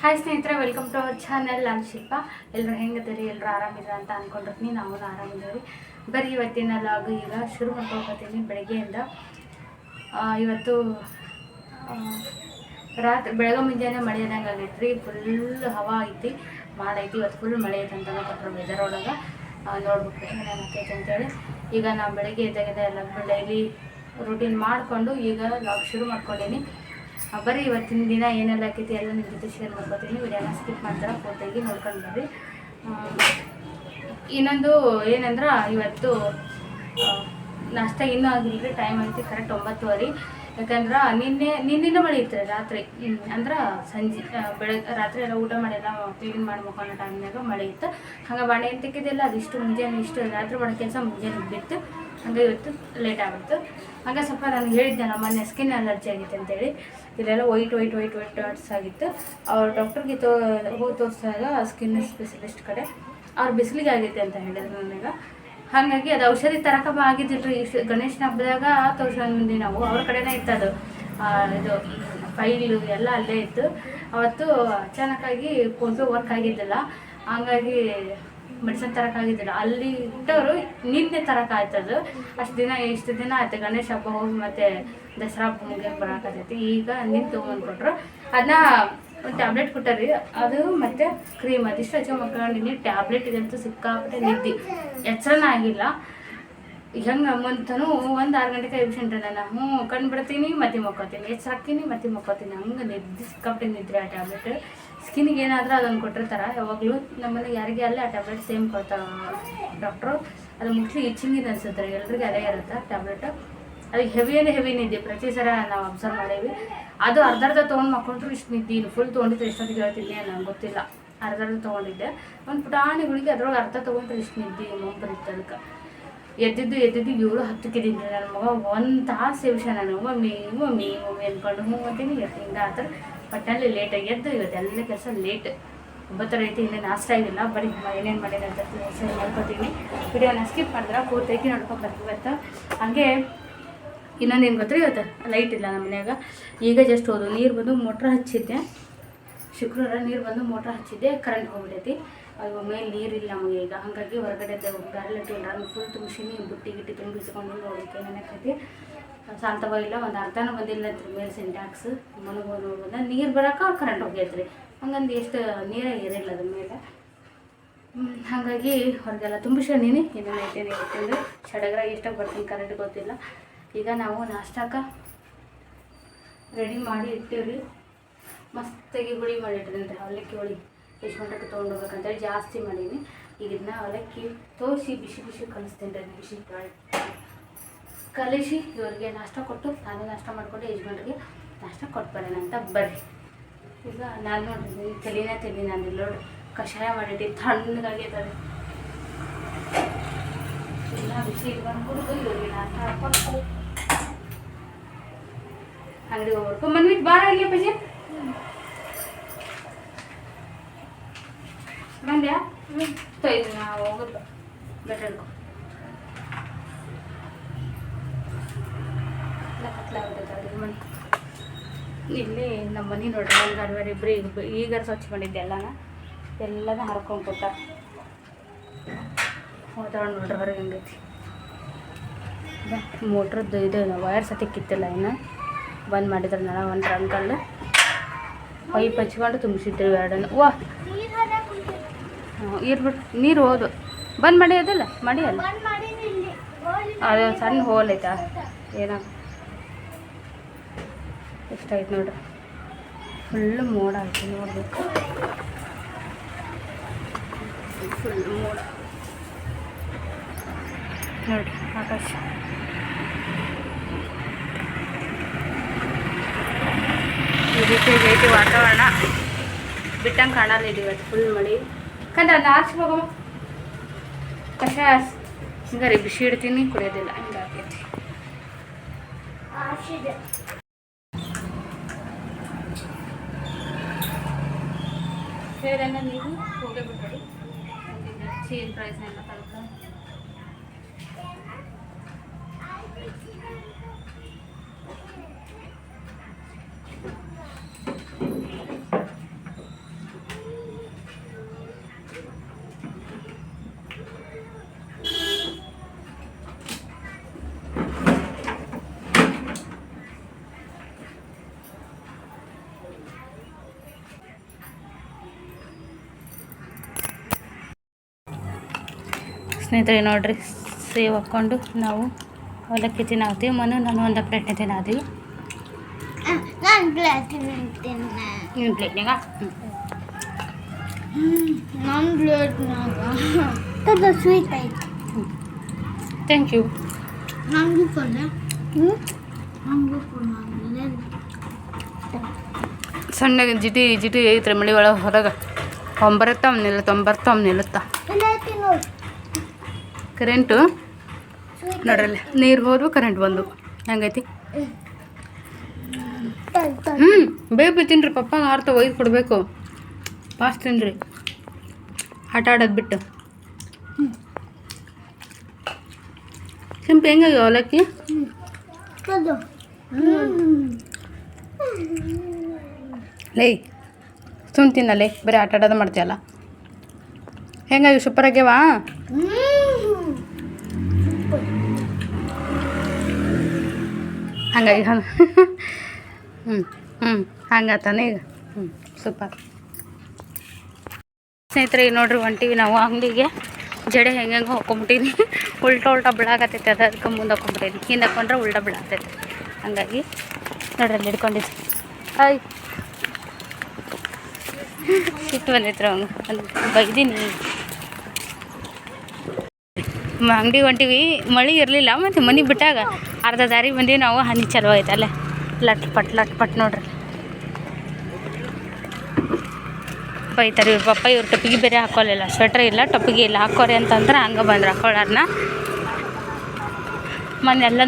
Hi ಸ್ನೇಹಿತರೆ welcome to our channel ನಾನು ಶಿಲ್ಪ ಎಲ್ಲರೂ ಹೆಂಗದರಿ ಎಲ್ಲರೂ ಆರಾಮಿದ್ರ ಅಂತ ಅನ್ಕೊಂಡಿರ್ತೀನಿ. ನಾವು ಆರಾಮಿದ್ದೀವಿ. ಬರೀ ಇವತ್ತಿನ ಲಾಗ್ ಈಗ ಶುರು ಮಾಡ್ಕೊಳ್ತೀನಿ ಬೆಳಗ್ಗೆಯಿಂದ ಇವತ್ತು ರಾತ್ರಿ, ಬೆಳಗ್ಗೆ ಮುಂಜಾನೆ ಮಳೆ ಇದ್ದಂಗೆ ಆಗೈತೆ ರೀ ಫುಲ್ ಹವಾ ಐತಿ. ಮಾಡೈತಿ ಇವತ್ತು ಫುಲ್ ಮಳೆ ಐತೆ ಅಂತ ಕೊಟ್ಟರು ವೆದರ್ ಒಳಗೆ. ನೋಡ್ಬೇಕು ಏನೇನಾಗ್ತೈತೆ ಅಂತೇಳಿ. ಈಗ ನಾವು ಬೆಳಗ್ಗೆ ಎದ್ದಾಗಿದೆ ಎಲ್ಲ ಡೈಲಿ ರೂಟೀನ್ ಮಾಡಿಕೊಂಡು ಈಗ ಲಾಗ್ ಶುರು ಮಾಡ್ಕೊಂಡೀನಿ. ಆ, ಬರೀ ಇವತ್ತಿನ ದಿನ ಏನೆಲ್ಲ ಆಕೈತಿ ಎಲ್ಲ ನಿಮ್ಮ ಜೊತೆ ಶೇರ್ ಮಾಡ್ಕೊತೀನಿ. ವಿಡಿಯೋನ ಸ್ಕಿಪ್ ಮಾಡ್ತಾರೆ ಪೂರ್ತಿಯಾಗಿ ನೋಡ್ಕೊಂಡು ಬರ್ರಿ. ಇನ್ನೊಂದು ಏನಂದ್ರೆ ಇವತ್ತು ನಾಷ್ಟ ಇನ್ನೂ ಆಗಿಲ್ಲ ಟೈಮ್ ಐತಿ ಕರೆಕ್ಟ್ ಒಂಬತ್ತುವರೆ. ಯಾಕಂದ್ರೆ ನಿನ್ನೆ ನಿನ್ನಿಂದ ಮಳೆ ಇತ್ತು ರಾತ್ರಿ. ಅಂದ್ರೆ ಸಂಜೆ ಬೆಳಗ್ಗೆ ರಾತ್ರಿ ಎಲ್ಲ ಊಟ ಮಾಡಿಲ್ಲ ಕ್ಲೀನ್ ಮಾಡಿ ಅನ್ನೋ ಟೈಮ್ನಾಗ ಮಳೆ ಇತ್ತು. ಹಂಗೆ ಬಾಣೆ ತೆಗೆದಿಲ್ಲ ಅದಿಷ್ಟು ಮುಂಜಾನೆ ಇಷ್ಟು ರಾತ್ರಿ ಮಾಡೋ ಕೆಲಸ ಮುಂಜಾನೆ ಬಿತ್ತು ಹಂಗೆ ಇವತ್ತು ಲೇಟ್ ಆಗುತ್ತೆ. ಹಂಗೆ ಸ್ವಲ್ಪ ನಾನು ಹೇಳಿದ್ದೆ, ನಮ್ಮ ಮೊನ್ನೆ ಸ್ಕಿನ್ ಅಲರ್ಜಿ ಆಗಿತ್ತು ಅಂತೇಳಿ. ಇಲ್ಲೆಲ್ಲ white white white white dots ಆಗಿತ್ತು. ಅವ್ರು ಡಾಕ್ಟ್ರಿಗೆ ತೋ, ಹೋಗಿ ತೋರಿಸಿದಾಗ ಸ್ಕಿನ್ ಸ್ಪೆಷಲಿಸ್ಟ್ ಕಡೆ, ಅವ್ರು ಬಿಸಿಲಿಗೆ ಆಗೈತೆ ಅಂತ ಹೇಳಿದ್ರು ನನಗೆ. ಹಾಗಾಗಿ ಅದು ಔಷಧಿ ತರಕ ಆಗಿದ್ದಿಲ್ಲ ರೀ ಗಣೇಶನ ಹಬ್ಬದಾಗ ತೋರ್ಸ್ಕೊಂಡು ಮುಂದೆ ನಾವು, ಅವ್ರ ಕಡೆನೇ ಇತ್ತು ಅದು. ಇದು ಫೈಲು ಎಲ್ಲ ಅಲ್ಲೇ ಇತ್ತು. ಅವತ್ತು ಅಚಾನಕ್ಕಾಗಿ ಫೋನ್ಪೇ ವರ್ಕ್ ಆಗಿದ್ದಿಲ್ಲ. ಹಂಗಾಗಿ ಮೆಡಿಸಿನ್ ತರೋಕ್ಕಾಗಿದ್ದಿಲ್ಲ ಅಲ್ಲಿ ಇಟ್ಟವರು ನಿನ್ನೆ ತರೋಕ್ಕಾಯ್ತದು ಅಷ್ಟು ದಿನ, ಇಷ್ಟು ದಿನ ಆಯ್ತು. ಗಣೇಶ ಹಬ್ಬ ಹೋಗಿ ಮತ್ತೆ ದಸರಾ ಹಬ್ಬ ಮುಗಿಯಕ್ಕೆ ಬರೋಕತ್ತೈತಿ ಈಗ ನಿನ್ನ ತೊಗೊಂಡು ಕೊಟ್ರು ಅದನ್ನ ಒಂದು ಟ್ಯಾಬ್ಲೆಟ್ ಕೊಟ್ಟಾರಿ. ಅದು ಮತ್ತೆ ಕ್ರೀಮ್ ಅದಿಷ್ಟು ಹಚ್ಚ ಟ್ಯಾಬ್ಲೆಟ್ ಇದಂತೂ ಸಿಕ್ಕಾಪಟ್ಟೆ ನಿದ್ದೆ. ಎಚ್ಚರನ ಆಗಿಲ್ಲ. ಹೆಂಗೆ ಮುಂತನು ಒಂದು ಆರು ಗಂಟೆಗೆ ಎಬ್ಸೆಂಟ್ ನಾನು ಹ್ಞೂ ಬಿಡ್ತೀನಿ, ಮತ್ತೆ ಮಕ್ಕೋತೀನಿ. ಎಚ್ಚರಾಗ್ತೀನಿ ಮತ್ತೆ ಮಕ್ಕೋತೀನಿ. ಹಂಗೆ ನಿದ್ದೆ, ಸಿಕ್ಕಾಪಟ್ಟೆ ನಿದ್ರೆ ಆ ಟ್ಯಾಬ್ಲೆಟ್. ಸ್ಕಿನ್ಗೆ ಏನಾದರೂ ಅದನ್ನು ಕೊಟ್ಟಿರ್ತಾರೆ. ಯಾವಾಗಲೂ ನಮ್ಮಲ್ಲಿ ಯಾರಿಗೆ ಅಲ್ಲೇ ಆ ಟ್ಯಾಬ್ಲೆಟ್ ಸೇಮ್ ಕೊಡ್ತಾರೆ ಡಾಕ್ಟ್ರು ಅದು ಮುಖ್ಯ ಇಚ್ಚಿಂಗಿನ ಅನ್ಸುತ್ತೆ, ಎಲ್ರಿಗೂ ಅದೇ ಇರುತ್ತೆ ಟ್ಯಾಬ್ಲೆಟ್ ಅದು ಹೆವಿಯೇ ಹೆವಿ ನಿದ್ದೆ, ಪ್ರತಿ ಸಲ ನಾವು ಅಬ್ಸರ್ವ್ ಮಾಡೀವಿ. ಅದು ಅರ್ಧ ಅರ್ಧ ತೊಗೊಂಡು ಮಕ್ಕೊಂಡ್ರು ಇಷ್ಟು ನಿದ್ದೆ ಫುಲ್ ತೊಗೊಂಡಿದ್ದು ಎಷ್ಟೊತ್ತಿಗೆ ಹೇಳ್ತಿದ್ದೆ ನಂಗೆ ಗೊತ್ತಿಲ್ಲ. ಅರ್ಧ ಅರ್ಧ ತೊಗೊಂಡಿದ್ದೆ. ಒಂದು ಪುಟಾಣಿ ಗುಳಿಗೆ ಅದ್ರೊಳಗೆ ಅರ್ಧ ತೊಗೊಂಡ್ರೆ ಇಷ್ಟು ನಿದ್ದೆ ಮೊಂಬರಿತ್ತು ಅದಕ್ಕೆ ಎದ್ದಿದ್ದು ಎದ್ದಿದ್ದು ಏಳು ಹತ್ತಕ್ಕಿದ್ದೀನಿ ನನ್ನ ಮಗ ಒಂದು ತಾಸು ಸೇವಿಸ ನಾನು ಮಮ್ಮಿ ಮಮ್ಮಿ ಮಮ್ಮಿ ಅಂದ್ಕೊಂಡು ಹ್ಞೂ ಅಂತೀನಿ ಎತ್ತಿಂದ ಆ ಥರ ಪಟ್ಟಲ್ಲಿ ಲೇಟಾಗಿ ಎದ್ದು ಇವತ್ತೆಲ್ಲ ಕೆಲಸ ಲೇಟ್ ಒಂಬತ್ತರ ಐತಿ ಇನ್ನೇ ನಾಷ್ಟ ಆಗಿಲ್ಲ. ಬರೀ ಏನೇನು ಮಾಡಿದೆ ಅಂತ ಸರಿ ಮಾಡ್ಕೊತೀನಿ ವಿಡಿಯೋನ ಸ್ಕಿಪ್ ಮಾಡಿದ್ರೆ? ಪೂರ್ತಿಯಾಗಿ ನೋಡ್ಕೊಂಡು ಬರ್ತೀವಿ ಇವತ್ತು. ಹಾಗೆ ಇನ್ನೊಂದು ಏನು ಗೊತ್ತಾ? ಇವತ್ತು ಲೈಟ್ ಇಲ್ಲ ನಮ್ಮ ಮನ್ಯಾಗ. ಈಗ ಜಸ್ಟ್ ಹೋದು ನೀರು ಬಂದು ಮೋಟ್ರ್ ಹಚ್ಚಿದ್ದೆ. ಶುಕ್ರವಾರ ನೀರು ಬಂದು ಮೋಟ್ರ್ ಹಚ್ಚಿದ್ದೆ. ಕರೆಂಟ್ ಹೋಗ್ಬಿಟ್ಟೈತಿ ಅದು ಮೇಲೆ ನೀರಿಲ್ಲ ನಮಗೆ ಈಗ. ಹಾಗಾಗಿ ಹೊರಗಡೆ ಬ್ಯಾರ್ಲೆಟ್ ಇಲ್ಲ ಫುಲ್ ತುಂಬಿಸಿನಿ, ಬುಟ್ಟಿ ಗಿಟ್ಟಿ ತುಂಬಿಸ್ಕೊಂಡು ನೋಡೋಕೆ ಏನಾಕೈತಿ ಶಾಂತವ ಇಲ್ಲ ಒಂದು ಅರ್ಧನೂ ಬಂದಿಲ್ಲ ಅಂತ ಮೇಲೆ ಸಿಂಟ್ಯಾಕ್ಸ್ ಮನಗೋ ಬಂದ ನೀರು ಬರೋಕೆ ಕರೆಂಟ್ ಹೋಗೈತ್ರಿ ಹಂಗಂದು ಎಷ್ಟು ನೀರೇ ಇರಲಿಲ್ಲ ಅದ್ರ ಮೇಲೆ. ಹಾಗಾಗಿ ಹೊರಗೆಲ್ಲ ತುಂಬಿಸ್ಕೊಂಡೀನಿ. ಏನೇನು ಐತೇನೆ ಗೊತ್ತಿಲ್ಲ ಸಡಗರ ಎಷ್ಟಾಗಿ ಬರ್ತೀನಿ ಕರೆಂಟ್ ಗೊತ್ತಿಲ್ಲ. ಈಗ ನಾವು ನಾಷ್ಟಕ್ಕೆ ರೆಡಿ ಮಾಡಿ ಇಟ್ಟಿವ್ರಿ. ಮಸ್ತಾಗಿ ಹುಳಿ ರೀ ಅವಲಕ್ಕಿ ಹುಳಿ. ಎಷ್ಟು ಮಟ್ಟಕ್ಕೆ ತೊಗೊಂಡೋಗ್ಬೇಕಂತೇಳಿ ಜಾಸ್ತಿ ಮಾಡೀನಿ. ಈಗ ಇದನ್ನ ಅವಲಕ್ಕಿ ತೋರಿಸಿ ಬಿಸಿ ಬಿಸಿ ಕಲಿಸ್ತೀನಿ ರೀ ಬಿಸಿ ಮಾಡಿ ಕಲಿಸಿ ಇವ್ರಿಗೆ ನಾಷ್ಟ ಕೊಟ್ಟು ನಾನು ನಾಷ್ಟ ಮಾಡಿಕೊಂಡು ಯಜಮಾನ್ರಿಗೆ ನಾಷ್ಟ ಕೊಟ್ಬರೋಣ ಅಂತ ಬರ್ರಿ. ಈಗ ನಾನು ನೋಡಿದ್ದೀನಿ ತಲೆನೇ ತಿನ್ನಿ ನಾನು ಇಲ್ಲಿ ನೋಡಿ ಕಷಾಯ ಮಾಡಿಟ್ಟು ತಣ್ಣಗಾಗಿದ್ದಾರೆ ಇಲ್ಲ ಬಿಸಿ ಬಂದ್ಬಿಟ್ಟು ಇವ್ರಿಗೆ ನಾಷ್ಟ ಹಾಕ್ಕೊಂಡು ಅಂಗಡಿ ಹೋಗ್ಬೇಕು. ಮನ್ವಿತ್ ಬಾರ ಇಲ್ಲಿ ಬಜೆ ಬಂದ್ಯಾ? ತೊಯ್ದು ನಾವು ಹೋಗೋದು. ಬೆಟ್ಟಡ್ಕೊ ಇಲ್ಲಿ ನಮ್ಮ ಮನೆ ನೋಡ್ರಿ ಒಂದು ಗಡ್ವರ್ ಇಬ್ಬರು ಈಗ ಈಗ ಸ್ವಚ್ಛ ಮಾಡಿದ್ದೆ ಎಲ್ಲನ. ಎಲ್ಲನ ಹರ್ಕೊಂಡು ಹೋದ ನೋಡ್ರಿ ಹೊರಗೆ ಹೆಂಗೈತಿ. ಮೋಟ್ರದ್ದು ಇದು ವಯರ್ ಸತಿ ಕಿತ್ತಿಲ್ಲ ಇನ್ನು. ಬಂದ್ ಮಾಡಿದ್ರೆ ನಾನು ಒಂದು ಅಂಕಲ್ ಪೈಪ್ ಹಚ್ಕೊಂಡು ತುಂಬಿಸಿದ್ರು ಎರಡನ್ನು. ವಾ. ಇರ್ಬಿಟ್ಟು ನೀರು ಹೋದು. ಬಂದ್ ಮಾಡಿ ಅದಲ್ಲ ಮಾಡಿ ಅಲ್ಲ. ಅದು ಸಣ್ಣ ಹೋಲ್. ಐತಾ? ಏನಾಗ ಎಷ್ಟಾಯ್ತು ನೋಡ್ರಿ. ಫುಲ್ ಮೋಡ ಆಯ್ತು ನೋಡ್ಬೇಕು ಫುಲ್ ಮೋಡ. ನೋಡಿ ಆಕಾಶ. ಈ ರೀತಿ ಐತಿ ವಾತಾವರಣ ಬಿಟ್ಟಂಗೆ ಕಾಣಲ್ಲ ಇದು ಇವತ್ತು ಫುಲ್ ಮಳಿ. ಯಾಕಂದ್ರೆ ಆರ್ಸಿ ಹೋಗಮ್ಮ. ಕಷಾಯ ಹಿಂಗಾರಿ ಬಿಸಿ ಇಡ್ತೀನಿ, ಕುಡಿಯೋದಿಲ್ಲ. ಹಿಂಗಾಗೈತಿ ಸೇರನ್ನ ನೀವು ಹೋಗೇ ಬಿಟ್ಬಿಡಿ ಚೀನ್ ಪ್ರೈಸ್ ಎಲ್ಲ ತಗೊಳ್ತಾ ಸ್ನೇಹಿತರೆ ನೋಡಿರಿ ಸೇವ್ ಹಾಕ್ಕೊಂಡು ನಾವು ಅವಲಕ್ಕಿ ತಿನ್ನಾತೀವಿ ಮನು ನಾನು ಒಂದು ಪ್ಲೇಟ್ನ ತಿನ್ನಾತೀವಿ ನಾನು ಪ್ಲೇಟ್ ತಿಂತೀನಿ. ನಿಮ್ಮ ಪ್ಲೇಟ್ನಾಗ ನನ್ನ ಪ್ಲೇಟ್ನಾಗ ಅದು ಸ್ವೀಟ್ ಐತೆ ಥ್ಯಾಂಕ್ ಯು ನನಗೂ ಕೊಡ ಹ್ಞೂ ನನಗೂ ಕೊಡ ಸಣ್ಣಗೆ ಜಿಟಿ ಜಿಟಿ ಐತ್ರಿ ಮಳೆ ಒಳಗೆ ಹೊರಗೆ. ಒಂಬರತ್ತ ನಿಲ್ಲುತ್ತ ಒಂಬರ್ತ ನಿಲ್ಲುತ್ತ. ಕರೆಂಟು ನೋಡ್ರಲ್ಲಿ, ನೀರು ಹೋದ್ವು ಕರೆಂಟ್ ಬಂದು ಹೆಂಗೈತಿ? ಹ್ಞೂ ಬೇಬಿ ತಿನ್ರಿ, ಪಪ್ಪಾಗ ಆರ್ತ ಒಯ್ದು ಕೊಡಬೇಕು. ಪಾಸ್ ತಿನ್ರಿ. ಆಟ ಆಡೋದು ಬಿಟ್ಟು. ಸಿಂಪಿ ಹೆಂಗಾಗಿ ಅವಲಕ್ಕಿ? ಲೈ ಸುಮ್ ತಿನ್ನಲೇ, ಬರೀ ಆಟ ಆಡೋದು ಮಾಡ್ತೀಯಲ್ಲ. ಹೆಂಗಾಗಿ ಸೂಪರ್ ಹಂಗಾಗಿ ಹಂಗೆ. ಹ್ಞೂ ಹ್ಞೂ ಹಂಗಾತಾನೆ ಈಗ. ಹ್ಞೂ ಸೂಪರ್. ಸ್ನೇಹಿತರೆ ಈಗ ನೋಡ್ರಿ ಹೊಂಟಿವಿ ನಾವು ಅಂಗಡಿಗೆ ಜಡೆ ಹೆಂಗೆ ಹೆಂಗೆ ಹಾಕೊಂಬಿಟ್ಟಿನಿ ಉಲ್ಟಾ ಉಲ್ಟಾ ಬಿಡಾಕತ್ತೈತೆ ಅದು ಅದಕ್ಕೆ ಮುಂದೆ ಹಾಕೊಂಬಿಟ್ಟಿನಿ ಹಿಂದೆ ಹಾಕೊಂಡ್ರೆ ಉಲ್ಟಾ ಬಿಡಾಕತ್ತೈತೆ ಹಂಗಾಗಿ ನೋಡ್ರಿ ಅಲ್ಲಿ ಹಿಡ್ಕೊಂಡಿದ್ದೆ ಹಾಯ್ ಸಿಟ್ಟು ಬಂದೈತ್ರ ಅವ್ನು ಬೈದೀನಿ. ಅಂಗಡಿ ಹೊಂಟಿವಿ, ಮಳೆ ಇರಲಿಲ್ಲ, ಮತ್ತು ಮನೆ ಬಿಟ್ಟಾಗ ಅರ್ಧ ದಾರಿ ಬಂದೀವಿ ನಾವು, ಹನಿ ಚಲೋ ಆಯ್ತು ಅಲ್ಲೇ. ಲಟ್ ಪಟ್ ಲಟ್ ಪಟ್ ನೋಡ್ರಿ. ಬೈತಾರೆ ಇವ್ರ ಪಪ್ಪ ಇವ್ರ ಟೊಪ್ಪಿಗೆ ಬೇರೆ ಹಾಕೋಲಿಲ್ಲ ಸ್ವೆಟ್ರ್ ಇಲ್ಲ, ಟೊಪ್ಪಿಗೆ ಇಲ್ಲ, ಹಾಕೋರಿ ಅಂತಂದ್ರೆ ಹಂಗೆ ಬಂದ್ರೆ ಹಾಕೊಳ್ಳಾರನ್ನ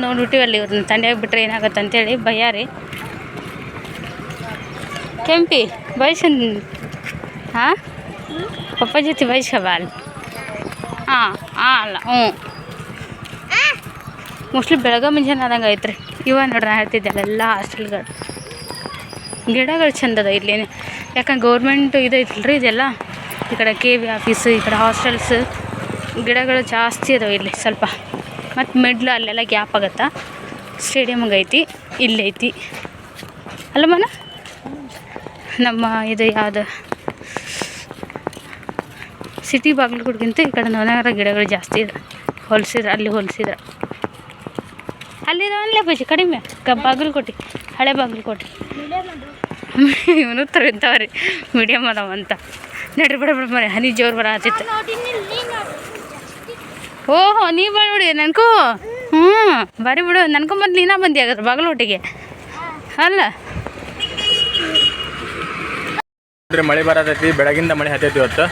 ನೋಡ್ಬಿಟ್ಟಿವಿ ಅಲ್ಲಿ ಇವ್ರನ್ನ ತಂಡ್ಯಾಗ ಬಿಟ್ರೆ ಏನಾಗತ್ತೆ ಅಂತೇಳಿ ಬಯ್ಯಾರಿ ಕೆಂಪಿ, ಬಯಸನ್ ಹಾಂ? ಪಪ್ಪ ಜೊತೆ ಬಯಸ್ಕಬಾಲ್ ಹಾಂ ಅಲ್ಲ, ಹ್ಞೂ. ಮೋಸ್ಟ್ಲಿ ಬೆಳಗ್ಗೆ ಮುಂಜಾನೆ ಆದಂಗೆ ಐತ್ರಿ. ಇವ ನೋಡ್ರಿ ನಾ ಹೇಳ್ತಿದ್ದೆ ಎಲ್ಲ ಹಾಸ್ಟೆಲ್ಗಳು. ಗಿಡಗಳು ಚಂದದ ಇಲ್ಲಿ ಯಾಕಂದ್ರೆ ಗೌರ್ಮೆಂಟ್ ಇದೈತಲ್ರಿ ಇದೆಲ್ಲ. ಈ ಕಡೆ ಕೆ ವಿ ಆಫೀಸ್, ಈ ಕಡೆ ಹಾಸ್ಟೆಲ್ಸ್, ಗಿಡಗಳು ಜಾಸ್ತಿ ಅದಾವೆ ಇಲ್ಲಿ ಸ್ವಲ್ಪ. ಮತ್ತು ಮಿಡ್ಲ್ ಅಲ್ಲೆಲ್ಲ ಗ್ಯಾಪ್ ಆಗತ್ತಾ. ಸ್ಟೇಡಿಯಮ್ಗೆ ಐತಿ ಇಲ್ಲೈತಿ ಅಲ್ಲ ಮನ? ನಮ್ಮ ಇದು ಯಾವುದು? ಸಿಟಿ ಬಾಗಿಲುಗಳಿಗಿಂತ ಈ ಕಡೆ ನವನಗರ ಗಿಡಗಳು ಜಾಸ್ತಿ ಇದೆ. ಹೊಲ್ಸಿದ್ರೆ, ಅಲ್ಲಿ ಹೊಲಿಸಿದ್ರೆ. ಅಲ್ಲಿರೋನ್ಲೇ ಬಜ್ಜಿ ಕಡಿಮೆ. ಕ ಬಾಗಲಕೋಟೆ, ಹಳೆ ಬಾಗಲಕೋಟೆ. ಇವನು ತರಿತಾವ್ರಿ ಮೀಡಿಯಮ್ ಅದಾವ ಅಂತ. ನಡ್ರಿ ಬಿಡ ಬಿಡ ಮರಿ, ಹನಿ ಜೋರು ಬರತ್ತಿತ್ತು ಓಹೋ ನೀ ನೋಡಿ ನನ್ಕೋ? ಹ್ಞೂ ಬರೀ ಬಿಡು ನನಗೂ ಮೊದ್ಲು ನೀನಾ ಬಂದಿ ಆಗಿದ್ರೆ ಬಾಗಲಕೋಟೆಗೆ. ಅಲ್ಲ. ಮಳೆ ಬರತೈತಿ, ಬೆಳಗಿಂದ ಮಳೆ ಹತ್ತೈತಿ ಇವತ್ತು.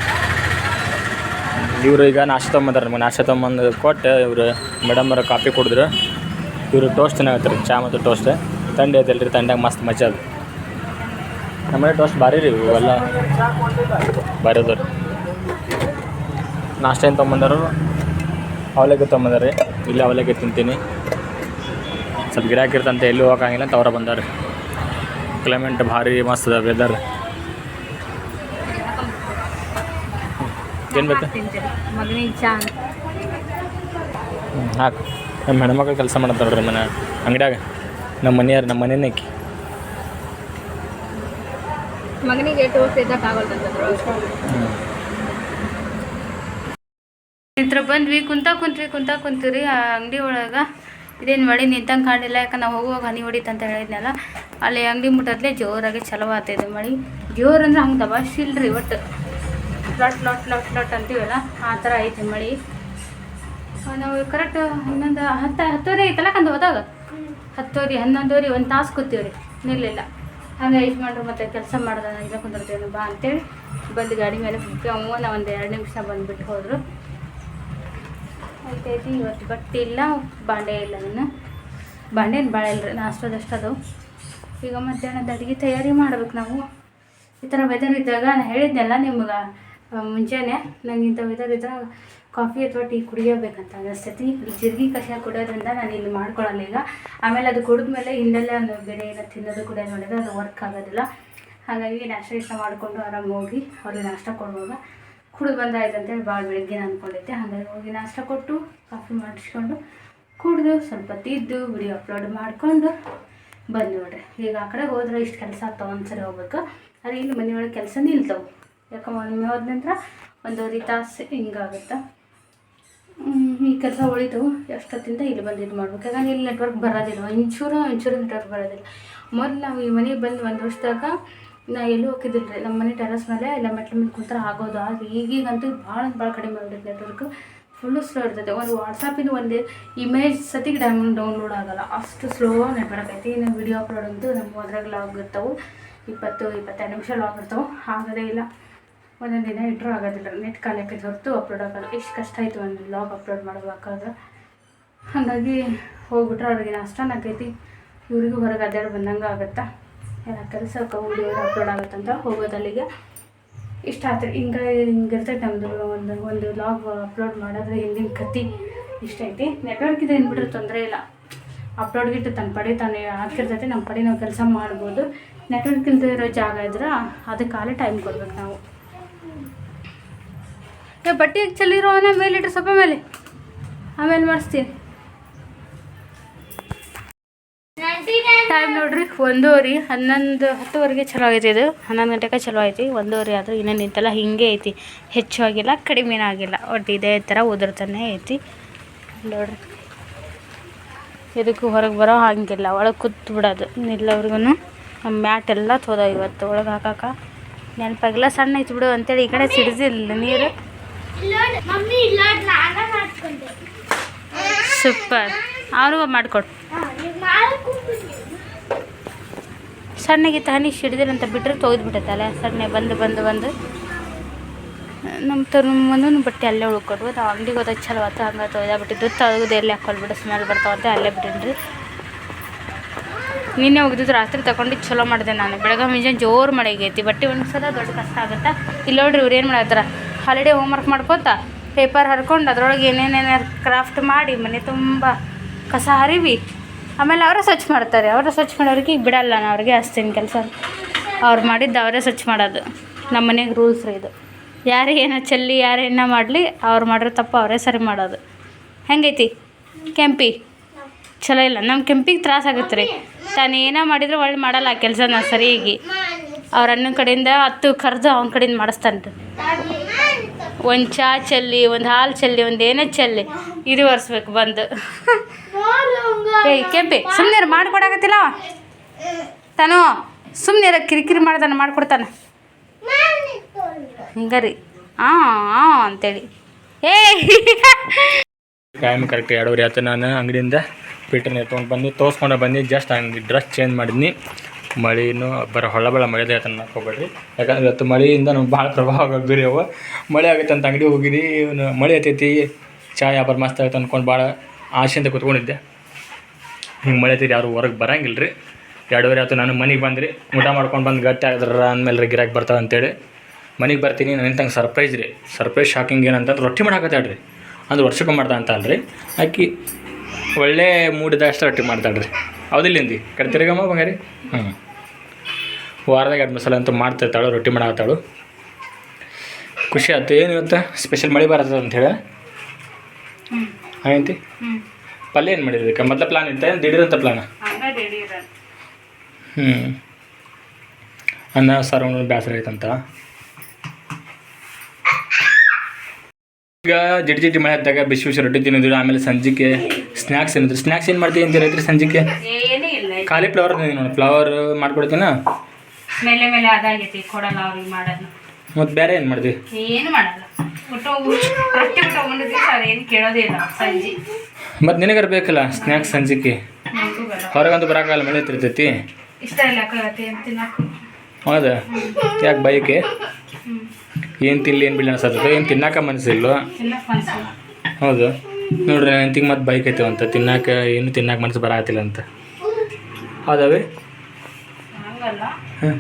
ಇವರು ಈಗ ನಾಷ್ಟ ತೊಗೊಂಬಂದಾರ ನಮಗೆ. ನಾಷ್ಟ ತೊಗೊಂಬಂದು ಕೊಟ್ಟು ಇವರು ಮೇಡಮ್ ಅವರ ಕಾಫಿ ಕುಡಿದ್ರು. ಇವರು ಟೋಸ್ಟ್ ತಿನ್ನಾಗತ್ತಾರೆ ಚಾ ಮತ್ತು ಟೋಸ್ಟ್ ತಂಡಿ ಐತೆ ಅಲ್ರಿ ತಂಡ್ಯಾಗ ಮಸ್ತ್ ಮಜಾ ಅದು. ನಮ್ಮನೆ ಟೋಸ್ಟ್ ಭಾರಿ ರೀ ಇವೆಲ್ಲ ಭಾರಿ ಅದ ನಾಷ್ಟ ಏನು ತೊಗೊಂಬಂದಾರು ಅವಲಕ್ಕಿ ತೊಗೊಂಬಂದಾರ ಇಲ್ಲಿ ಅವಲಕ್ಕಿ ತಿಂತೀನಿ. ಸ್ವಲ್ಪ ಗಿರಾಕಿ ಹಾಕಿರ್ತಂತೆ ಎಲ್ಲೂ ಹೋಗಂಗಿಲ್ಲ ಅಂತ ಅವ್ರ ಬಂದಾರೆ ಕ್ಲೈಮೇಟ್ ಭಾರಿ ಮಸ್ತ್ ಅದ ವೆದರ್ ಏನು ಬೇಕು? ಮಗನಿಗೆ ಚಾ ಹಾಕು. ನಮ್ಮ ಹೆಣ್ಮಕ್ಳು ಕೆಲಸ ಮಾಡ್ತಾರೆ ನೋಡ್ರಿ ಮನೆ. ಅಂಗಡಿಯಾಗ. ನಮ್ಮ ಮನೆಯವ್ರು ನಮ್ಮ ಮನೇನೇ ಅಕ್ಕಿ ಮಗನಿಗೆ ಬಂದ್ವಿ ಕುಂತ ಕುಂತ್ವಿ ಕುಂತ ಕುಂತೀವ್ರಿ ಆ ಅಂಗಡಿ ಒಳಗೆ. ಇದೇನು ಮಳೆ ನಿಂತಂಗೆ ಕಾಣಿಲ್ಲ ಯಾಕಂದ್ರೆ ನಾವು ಹೋಗುವಾಗ ಹನಿ ಹೊಡಿತ ಅಂತ ಹೇಳಿದ್ನಲ್ಲ. ಅಲ್ಲಿ ಅಂಗಡಿ ಮುಟ್ಟದ್ಲೆ ಜೋರಾಗಿ ಚಲೋ ಆತೈತೆ ಮಳೆ. ಜೋರು ಅಂದ್ರೆ ಹಂಗೆ ದಬಾಶಿಲ್ರಿ ಒಟ್ಟು. ಲಟ್ ಲಟ್ ಲಟ್ ಲಟ್ ಅಂತೀವಲ್ಲ? ಆ ಥರ ಐತಿ ಮಳೆ. ನಾವು ಕರೆಕ್ಟ್ ಹನ್ನೊಂದು ಹತ್ತು, ಹತ್ತುವರೆ ಐತಲ್ಲ ಕಂದು ಹೋದಾಗ? ಹತ್ತುವರೆ, ಹನ್ನೊಂದುವರೆ ಒಂದು ತಾಸು ಕೂತೀವ್ರಿ, ನಿಲ್ಲಿಲ್ಲ. ಹಂಗೆ ಯಜಮಾನ್ರು ಮತ್ತೆ ಕೆಲಸ ಮಾಡ್ದೆ ಇಲ್ಲ ಕುಂದಿರ್ತೀವಿ ಬಾ ಅಂತೇಳಿ ಬಂದು ಗಾಡಿ ಮೇಲೆ ಅವನ ಒಂದು ಎರಡು ನಿಮಿಷ ಬಂದುಬಿಟ್ಟು ಹೋದರು. ಐತೈತಿ ಇವತ್ತು ಬಟ್ಟೆ ಇಲ್ಲ, ಬಾಂಡೆ ಇಲ್ಲ ನಾನು ಬಾಂಡೇನು ಭಾಳ ಇಲ್ಲರಿ ನಾಷ್ಟದಷ್ಟು ಅದು ಈಗ ಮಧ್ಯಾಹ್ನದ ಅಡುಗೆ ತಯಾರಿ ಮಾಡ್ಬೇಕು ನಾವು. ಈ ಥರ ವೆದರ್ ಇದ್ದಾಗ ನಾನು ಹೇಳಿದ್ನಲ್ಲ ನಿಮ್ಗೆ ಮುಂಚೆನೆ ನನಗೆ ಇಂಥ ವೆದರ್ ಇದ್ರೆ ಕಾಫಿ ಅಥವಾ ಟೀ ಕುಡಿಯಬೇಕಂತ. ಅನಿಸ್ತೈತಿ ಜಿರ್ಗಿ ಕಷಾಯ ಕುಡಿಯೋದ್ರಿಂದ ನಾನು ಇಲ್ಲಿ ಮಾಡ್ಕೊಳ್ಳಲ್ಲ ಈಗ. ಆಮೇಲೆ ಅದು ಕುಡಿದ್ಮೇಲೆ ಹಿಂದೆಲ್ಲ ಒಂದು ಬೇರೆ ಏನೋ ತಿನ್ನೋದು ಕೂಡ ನೋಡಿದ್ರೆ ಅದು ವರ್ಕ್ ಆಗೋದಿಲ್ಲ. ಹಾಗಾಗಿ ನಾಷ್ಟ ಇಷ್ಟ ಮಾಡಿಕೊಂಡು ಆರಾಮ್ ಹೋಗಿ ಅವ್ರಿಗೆ ನಾಷ್ಟ ಕೊಡುವಾಗ ಕುಡಿದು ಬಂದಾಯ್ತು ಅಂತೇಳಿ ಭಾಳ ಬೆಳಿಗ್ಗೆ ಅಂದ್ಕೊಂಡಿದ್ದೆ ಹಾಗಾಗಿ ಹೋಗಿ ನಾಷ್ಟ ಕೊಟ್ಟು ಕಾಫಿ ಮಾಡಿಸ್ಕೊಂಡು ಕುಡಿದು ಸ್ವಲ್ಪ ತಿದ್ದು ವಿಡಿಯೋ ಅಪ್ಲೋಡ್ ಮಾಡಿಕೊಂಡು ಬಂದು ನೋಡ್ರಿ. ಈಗ ಆ ಕಡೆ ಹೋದ್ರೆ ಇಷ್ಟು ಕೆಲಸ ಆಗ್ತಾವೆ ಒಂದ್ಸರಿ ಹೋಗ್ಬೇಕು. ಆದರೆ ಇಲ್ಲಿ ಮನೆಯೊಳಗೆ ಕೆಲಸ ನಿಲ್ತಾವೆ ಯಾಕಂದ್ರೆ ಒಮ್ಮೆ ಹೋದ ನಂತರ ಒಂದೂವರೆ ತಾಸು ಹಿಂಗಾಗುತ್ತೆ? ಈ ಕೆಲಸ ಉಳಿತು ಎಷ್ಟೊತ್ತಿಂದ ಇಲ್ಲಿ ಬಂದು ಇದು ಮಾಡ್ಬೇಕು? ಯಾಕಂದ್ರೆ ಇಲ್ಲಿ ನೆಟ್ವರ್ಕ್ ಬರೋದಿಲ್ಲ. ಒಂಚೂರು ಒಂಚೂರು ನೆಟ್ವರ್ಕ್ ಬರೋದಿಲ್ಲ. ಮೊದಲು ನಾವು ಈ ಮನೆಗೆ ಬಂದು ಒಂದು ವರ್ಷದಾಗ ನಾ ಎಲ್ಲೂ ಹೋಗಿದ್ದಿಲ್ಲ ರೀ ನಮ್ಮ ಮನೆ ಟೆರಸ್ ಮೇಲೆ ಇಲ್ಲ ಮೆಟ್ಲು ಮೇಲೆ ಕೂತ್ರೆ ಆಗೋದು ಆದರೆ ಈಗೀಗಂತೂ ಭಾಳ ಭಾಳ ಕಡಿಮೆ ಆಗ್ಬಿಟ್ಟೈತೆ ನೆಟ್ವರ್ಕ್ ಫುಲ್ಲು ಸ್ಲೋ ಇರ್ತೈತೆ ಒಂದು ವಾಟ್ಸಪ್ಪಿಂದ ಒಂದು ಇಮೇಜ್ ಸತಿಗೆ ಡೌನ್ ಡೌನ್ಲೋಡ್ ಆಗೋಲ್ಲ. ಅಷ್ಟು ಸ್ಲೋ ನೆಟ್ವರ್ಕ್ ಐತಿ ಇನ್ನು ವಿಡಿಯೋ ಅಪ್ಲೋಡ್ ಅಂತೂ ನಮ್ಮ ಅದ್ರಾಗ ಲಾಗ್ ಇರ್ತಾವೆ. ಇಪ್ಪತ್ತು, ಇಪ್ಪತ್ತೆರಡು ನಿಮಿಷ ಲಾಗ್ ಇರ್ತಾವೆ. ಆಗೋದೇ ಇಲ್ಲ. ಒಂದೊಂದು ದಿನ ಇಟ್ಟರು ಆಗೋದಿಲ್ಲ. ನೆಟ್ ಕಾಲಕ್ಕೆ ಹೊರತು ಅಪ್ಲೋಡ್ ಆಗೋಲ್ಲ. ಎಷ್ಟು ಕಷ್ಟ ಆಯಿತು ಒಂದು ಬ್ಲಾಗ್ ಅಪ್ಲೋಡ್ ಮಾಡಬೇಕಾದ್ರೆ. ಹಾಗಾಗಿ ಹೋಗ್ಬಿಟ್ರೆ ಅವ್ರಿಗೆ ನಾಷ್ಟ ಆಗೈತಿ ಇವ್ರಿಗೂ ಹೊರಗೆ ಅಡ್ಡಾಡಿ ಬಂದಂಗೆ ಆಗುತ್ತಾ? ಎಲ್ಲ ಕೆಲಸಕ್ಕೆ ವಿಡಿಯೋ ಅಪ್ಲೋಡ್ ಆಗುತ್ತಂತ ಹೋಗೋದು ಅಲ್ಲಿಗೆ. ಇಷ್ಟ ಆಯ್ತು ಹಿಂಗೆ ಹಿಂಗಿರ್ತೈತೆ ನಮ್ಮದು ಒಂದು ಒಂದು ಲಾಗ್ ಅಪ್ಲೋಡ್ ಮಾಡಿದ್ರೆ ಹಿಂದಿನ ಇಷ್ಟ ಐತಿ. ನೆಟ್ವರ್ಕ್ ಇದೆ ಅಂದ್ಬಿಟ್ರೆ ತೊಂದರೆ ಇಲ್ಲ. ಅಪ್ಲೋಡ್ ಗಿಟ್ಟು ತನ್ನ ಪಡೆ, ತಾನೇ ಹಾಕಿರ್ತೈತೆ ನಮ್ಮ ಪಡೆ ನಾವು ಕೆಲಸ ಮಾಡ್ಬೋದು. ನೆಟ್ವರ್ಕ್ ಇಲ್ಲದೆ ಇರೋ ಜಾಗ ಇದ್ರೆ ಅದಕ್ಕೆ ಕಾಲೇ ಟೈಮ್ ಕೊಡ್ಬೇಕು ನಾವು. ಏ ಬಟ್ಟೆ ಚೆಲ್ಲಿರೋ ಮೇಲಿಟ್ರೆ ಸ್ವಲ್ಪ ಮೇಲೆ. ಆಮೇಲೆ ಮಾಡಿಸ್ತೀನಿ. ಟೈಮ್ ನೋಡ್ರಿ, ಒಂದೂವರೆ, ಹನ್ನೊಂದು, ಹತ್ತುವರೆಗೆ ಚಲೋ ಆಗೈತಿ ಇದು. ಹನ್ನೊಂದು ಗಂಟೆಗೆ ಚಲೋ ಐತಿ. ಒಂದೂವರೆ ಆದರೂ ಇನ್ನೂ ನಿಂತಲ್ಲ, ಹಿಂಗೆ ಐತಿ. ಹೆಚ್ಚು ಆಗಿಲ್ಲ, ಕಡಿಮೆನೂ ಆಗಿಲ್ಲ. ಒಟ್ಟು ಇದೇ ಥರ ಉದುರ್ತಾನೆ ಐತಿ. ನೋಡ್ರಿ. ಇದಕ್ಕೂ ಹೊರಗೆ ಬರೋ ಹಾಗಿಲ್ಲ. ಒಳಗೆ ಕೂತ್ ಬಿಡೋದು. ನಿಲ್ಲವ್ರಿಗೂ ಮ್ಯಾಟ್ ಎಲ್ಲ ತೋದ ಇವತ್ತು. ಒಳಗೆ ಹಾಕಾಕ ನೆನಪಾಗಿಲ್ಲ. ಸಣ್ಣ ಐತಿ ಬಿಡು. ಅಂತೇಳಿ ಈ ಕಡೆ ಸಿಡಿಸಿಲ್ಲ ನೀರು. ಸೂಪರ್ ಅವ್ರಿಗೂ ಮಾಡಿಕೊಡು. ಸಣ್ಣಗೆ ತಾನಿ ಸಿಡಿದಿರಂತ ಬಿಟ್ಟರೆ ತೊಗೆದ್ಬಿಟ್ಟೈತೆ ಅಲ್ಲ ಸಣ್ಣ ಬಂದು ಬಂದು ಬಂದು. ನಮ್ಮ ತರು ಮುಂದೂ ಬಟ್ಟೆ ಅಲ್ಲೇ ಉಳ್ಕೊಡ್ಬೋದು ನಾವು ಅಂಗಡಿಗೆ ಹೋದಾಗ ಚಲೋ ಆಯ್ತು ಹಂಗೆ ತೊಯ್ದಾಗ್ಬಿಟ್ಟಿದ್ದು ತೆಗೆದು ಎಲ್ಲಿ ಹಾಕೊಳ್ಬಿಡು ಸ್ಮೆಲ್ ಬರ್ತಾವಂತೆ ಅಲ್ಲೇ ಬಿಟ್ಟಿನ್ರಿ ನಿನ್ನೆ ಹೋಗಿದ್ದು ರಾತ್ರಿ ತಗೊಂಡು ಚಲೋ ಮಾಡಿದೆ ನಾನು. ಬೆಳಗ್ಗೆ ಮುಂಜಾನೆ ಜೋರು ಮಳೆಗೈತಿ ಬಟ್ಟೆ ಬಟ್ಟೆ ಸಲ ದೊಡ್ಡ ಕಷ್ಟ ಆಗುತ್ತಾ? ಇಲ್ಲ ನೋಡ್ರಿ ಇವ್ರು ಏನು ಮಾಡತ್ತಾರ ಹಾಲಿಡೇ ಹೋಮ್ವರ್ಕ್ ಮಾಡ್ಕೋತ ಪೇಪರ್ ಹರ್ಕೊಂಡು ಅದರೊಳಗೆ ಏನೇನೇನು ಕ್ರಾಫ್ಟ್ ಮಾಡಿ ಮನೆ ತುಂಬ ಕಸ ಹರಿವಿ. ಆಮೇಲೆ ಅವರೇ ಸ್ವಚ್ಛ ಮಾಡ್ತಾರೆ. ಅವರೇ ಸ್ವಚ್ಛ ಮಾಡೋರಿಗೆ ಬಿಡಲ್ಲ ನಾನು ಅವ್ರಿಗೆ ಹಚ್ತೀನಿ ಕೆಲಸ. ಅವ್ರು ಮಾಡಿದ್ದು ಅವರೇ ಸ್ವಚ್ಛ ಮಾಡೋದು. ನಮ್ಮ ಮನೆಗೆ ರೂಲ್ಸ್ ರೀ ಇದು. ಯಾರಿಗೇನೋ ಚೆಲ್ಲಿ ಯಾರೇನ ಮಾಡಲಿ, ಅವ್ರು ಮಾಡಿರೋ ತಪ್ಪು ಅವರೇ ಸರಿ ಮಾಡೋದು. ಹೆಂಗೈತಿ? ಕೆಂಪಿ? ಚಲೋ ಇಲ್ಲ. ನಮ್ಮ ಕೆಂಪಿಗೆ ತ್ರಾಸ ಆಗುತ್ತೆ ರೀ ತಾನು ಏನೋ ಮಾಡಿದ್ರೆ ಒಳ್ಳೆ ಮಾಡಲ್ಲ ಆ ಕೆಲಸನ ಸರಿಯಾಗಿ. ಅವ್ರ ಅಣ್ಣನ ಕಡೆಯಿಂದ ಹತ್ತು ಕರೆದು ಅವನ ಕಡೆಯಿಂದ ಮಾಡಿಸ್ತಾನೆ ರೀ ಒಂದು ಚಾ ಚೆಲ್ಲಿ, ಒಂದು ಹಾಲು ಚೆಲ್ಲಿ, ಒಂದು ಏನೇ ಚೆಲ್ಲಿ ಇದು ಒರೆಸ್ಬೇಕು ಬಂದು. ಏಯ್ ಕೆಂಪಿ ಸುಮ್ಮನೆ ಮಾಡ್ಕೊಡಕತ್ತಿಲ್ಲ ತಾನು ಸುಮ್ಮನೆ ಕಿರಿಕಿರಿ ಮಾಡ್ದಾನ ಮಾಡ್ಕೊಡ್ತಾನೆ. ಹಿಂಗಾರಿ. ಹಾಂ ಹಾಂ ಅಂತೇಳಿ. ಏಯ್ ಟೈಮ್ ಕರೆಕ್ಟ್ ಎರಡೂವರೆ ಆಯ್ತು ನಾನು ಅಂಗಡಿಯಿಂದ. ಪೀಟರ್ನ ಎತ್ಕೊಂಡು ಬಂದು ತೋರಿಸ್ಕೊಂಡು ಬಂದು, ಜಸ್ಟ್ ಹಂಗೆ ಡ್ರೆಸ್ ಚೇಂಜ್ ಮಾಡಿದ್ನಿ. ಮಳೆನೂ ಬರೋ ಹೊಳ್ಳ ಬೆಳ ಮಳೆ ಆಯ್ತು ಅನ್ನಕ್ಕೆ ಹೋಗ್ಬೇಡ್ರಿ ಯಾಕಂದ್ರೆ ಇವತ್ತು ಮಳೆಯಿಂದ ನಮ್ಗೆ ಭಾಳ ಪ್ರಭಾವ ಆಗಿರಿ ಅವ. ಮಳೆ ಆಗೈತೆ ಅಂತ ಅಂಗಡಿ ಹೋಗಿರಿ, ಇವನು ಮಳೆ ಆತೈತಿ ಚಾ ವ್ಯಾಪಾರ ಮಸ್ತ್ ಆಗುತ್ತೆ ಅಂದ್ಕೊಂಡು ಭಾಳ ಆಸೆಯಿಂದ ಕೂತ್ಕೊಂಡಿದ್ದೆ. ಹಿಂಗೆ ಮಳೆ ಐತಿ ಯಾರು ಹೊರಗೆ ಬರಂಗಿಲ್ಲ ರೀ ಎರಡೂವರೆ ಆಯ್ತು, ನಾನು ಮನೆಗೆ ಬಂದ್ರಿ. ಊಟ ಮಾಡ್ಕೊಂಡು ಬಂದು ಗಟ್ಟಿ ಆಗಿದ್ರ ಅಂದಮೇಲೆ ರೀ ಗಿರಾಕಿ ಬರ್ತಾವೆ ಅಂತೇಳಿ. ಮನೆಗೆ ಬರ್ತೀನಿ ನನ್ನ ತಂಗೆ ಸರ್ಪ್ರೈಸ್ ರೀ. ಸರ್ಪ್ರೈಸ್ ಶಾಕಿಂಗ್ ಏನಂತಂದ್ರೆ ರೊಟ್ಟಿ ಮಾಡಾಕತ್ತಾಳ್ರಿ ರೀ ಅಂದ್ರೆ ವರ್ಷಕ್ಕೆ ಮಾಡ್ತಾ ಅಂತ ಅಲ್ರಿ. ಆಕಿ ಒಳ್ಳೆ ಮೂಡಿದ ಅಷ್ಟು ರೊಟ್ಟಿ ಮಾಡ್ತಾಳೆ ರೀ ಹೌದಿಲ್ಲಿಂದಿ ಕಡೆ ತಿರ್ಗಮ್ಮ ಬಂಗಾರಿ? ಹ್ಞೂ ವಾರದಾಗ ಎರಡು ಮಸಾಲೆ ಅಂತ ಮಾಡ್ತಿರ್ತಾಳು ರೊಟ್ಟಿ ಮಾಡತ್ತಾಳು ಖುಷಿ ಆಯ್ತು ಏನು ಇವತ್ತು ಸ್ಪೆಷಲ್ ಮಳೆ ಬರ್ತದೆ ಅಂತ ಹೇಳಿ? ಆಯ್ತಿ ಹ್ಞೂ ಪಲ್ಯ ಏನು ಮಾಡಿದ್ರಿ ಮೊದಲ ಪ್ಲಾನ್ ಇತ್ತ? ಏನು ದಿಢೀರಂತ ಪ್ಲಾನ್ ಹ್ಞೂ ಅನ್ನ ಸಾರು ಉಣ್ಣೋದು ಬೇಸರ ಆಯ್ತಂತ. ಈಗ ಜಿಟಿ ಜಿಟಿ ಮಳೆ ಹತ್ತಾಗ ಬಿಸಿ ಬಿಸಿ ರೊಟ್ಟಿ ತಿನ್ನೋದು ಆಮೇಲೆ ಸಂಜೆಗೆ ಸ್ನ್ಯಾಕ್ಸ್ ಏನಿದ್ರು ಸ್ನ್ಯಾಕ್ಸ್ ಏನು ಮಾಡ್ತೀವಿ ಅಂತ ರೈತ್ರಿ ಸಂಜೆಗೆ ಖಾಲಿ ಫ್ಲವರ್ ನೋಡಿ. ಫ್ಲವರ್ ಮಾಡ್ಕೊಡ್ತೀನ? ಮೇಲೆ ಮೇಲೆ ಅದಾಗೈತಿ ಕೊಡಲ್ಲ ಅವ್ರಿಗೆ ಮಾಡೋದು ಮತ್ತೆ ಬೇರೆ ಏನು ಮಾಡಿದ್ವಿ ಏನು ಮಾಡಲ್ಲ. ಊಟ ರೊಟ್ಟಿ ಊಟ ಉಂಡಿದ್ವಿ ಅದೇನು ಕೇಳೋದೇ ಇಲ್ಲ ಸಂಜೆ. ಮತ್ತೆ ನಿನಗಾರ ಬೇಕಲ್ಲ ಸ್ನ್ಯಾಕ್ಸ್ ಸಂಜೆಗೆ ಹೊರಗಂತೂ ಬರೋಕ್ಕಾಗಲ್ಲ ಮಳೆ ತಿರ್ತೈತಿ ಇಷ್ಟ ಇಲ್ಲ ಕತೆ ತಿನ್ನಕ್ಕೆ ಹೌದಾ? ಯಾಕೆ ಬೈಕೆ? ಏನು ತಿನ್ಲಿ ಏನು ಬಿಡಲಿ ಅನ್ಸತ್ತೆ ಏನು ತಿನ್ನಕ್ಕೆ ಮನಸ್ಸಿಲ್ವ ಮನ್ಸಿಲ್ಲ. ಹೌದು. ನೋಡ್ರಿ ನಂತಿಗೆ ಮತ್ತೆ ಬೈಕ್ ಐತೆ ಅಂತ. ತಿನ್ನಕ್ಕೆ ಏನು ತಿನ್ನಕ್ಕೆ ಮನಸ್ಸು ಬರಾತಿಲ್ಲ ಅಂತ. ಹೌದವೇ? ಹಂಗಲ್ಲ. ಹಾಂ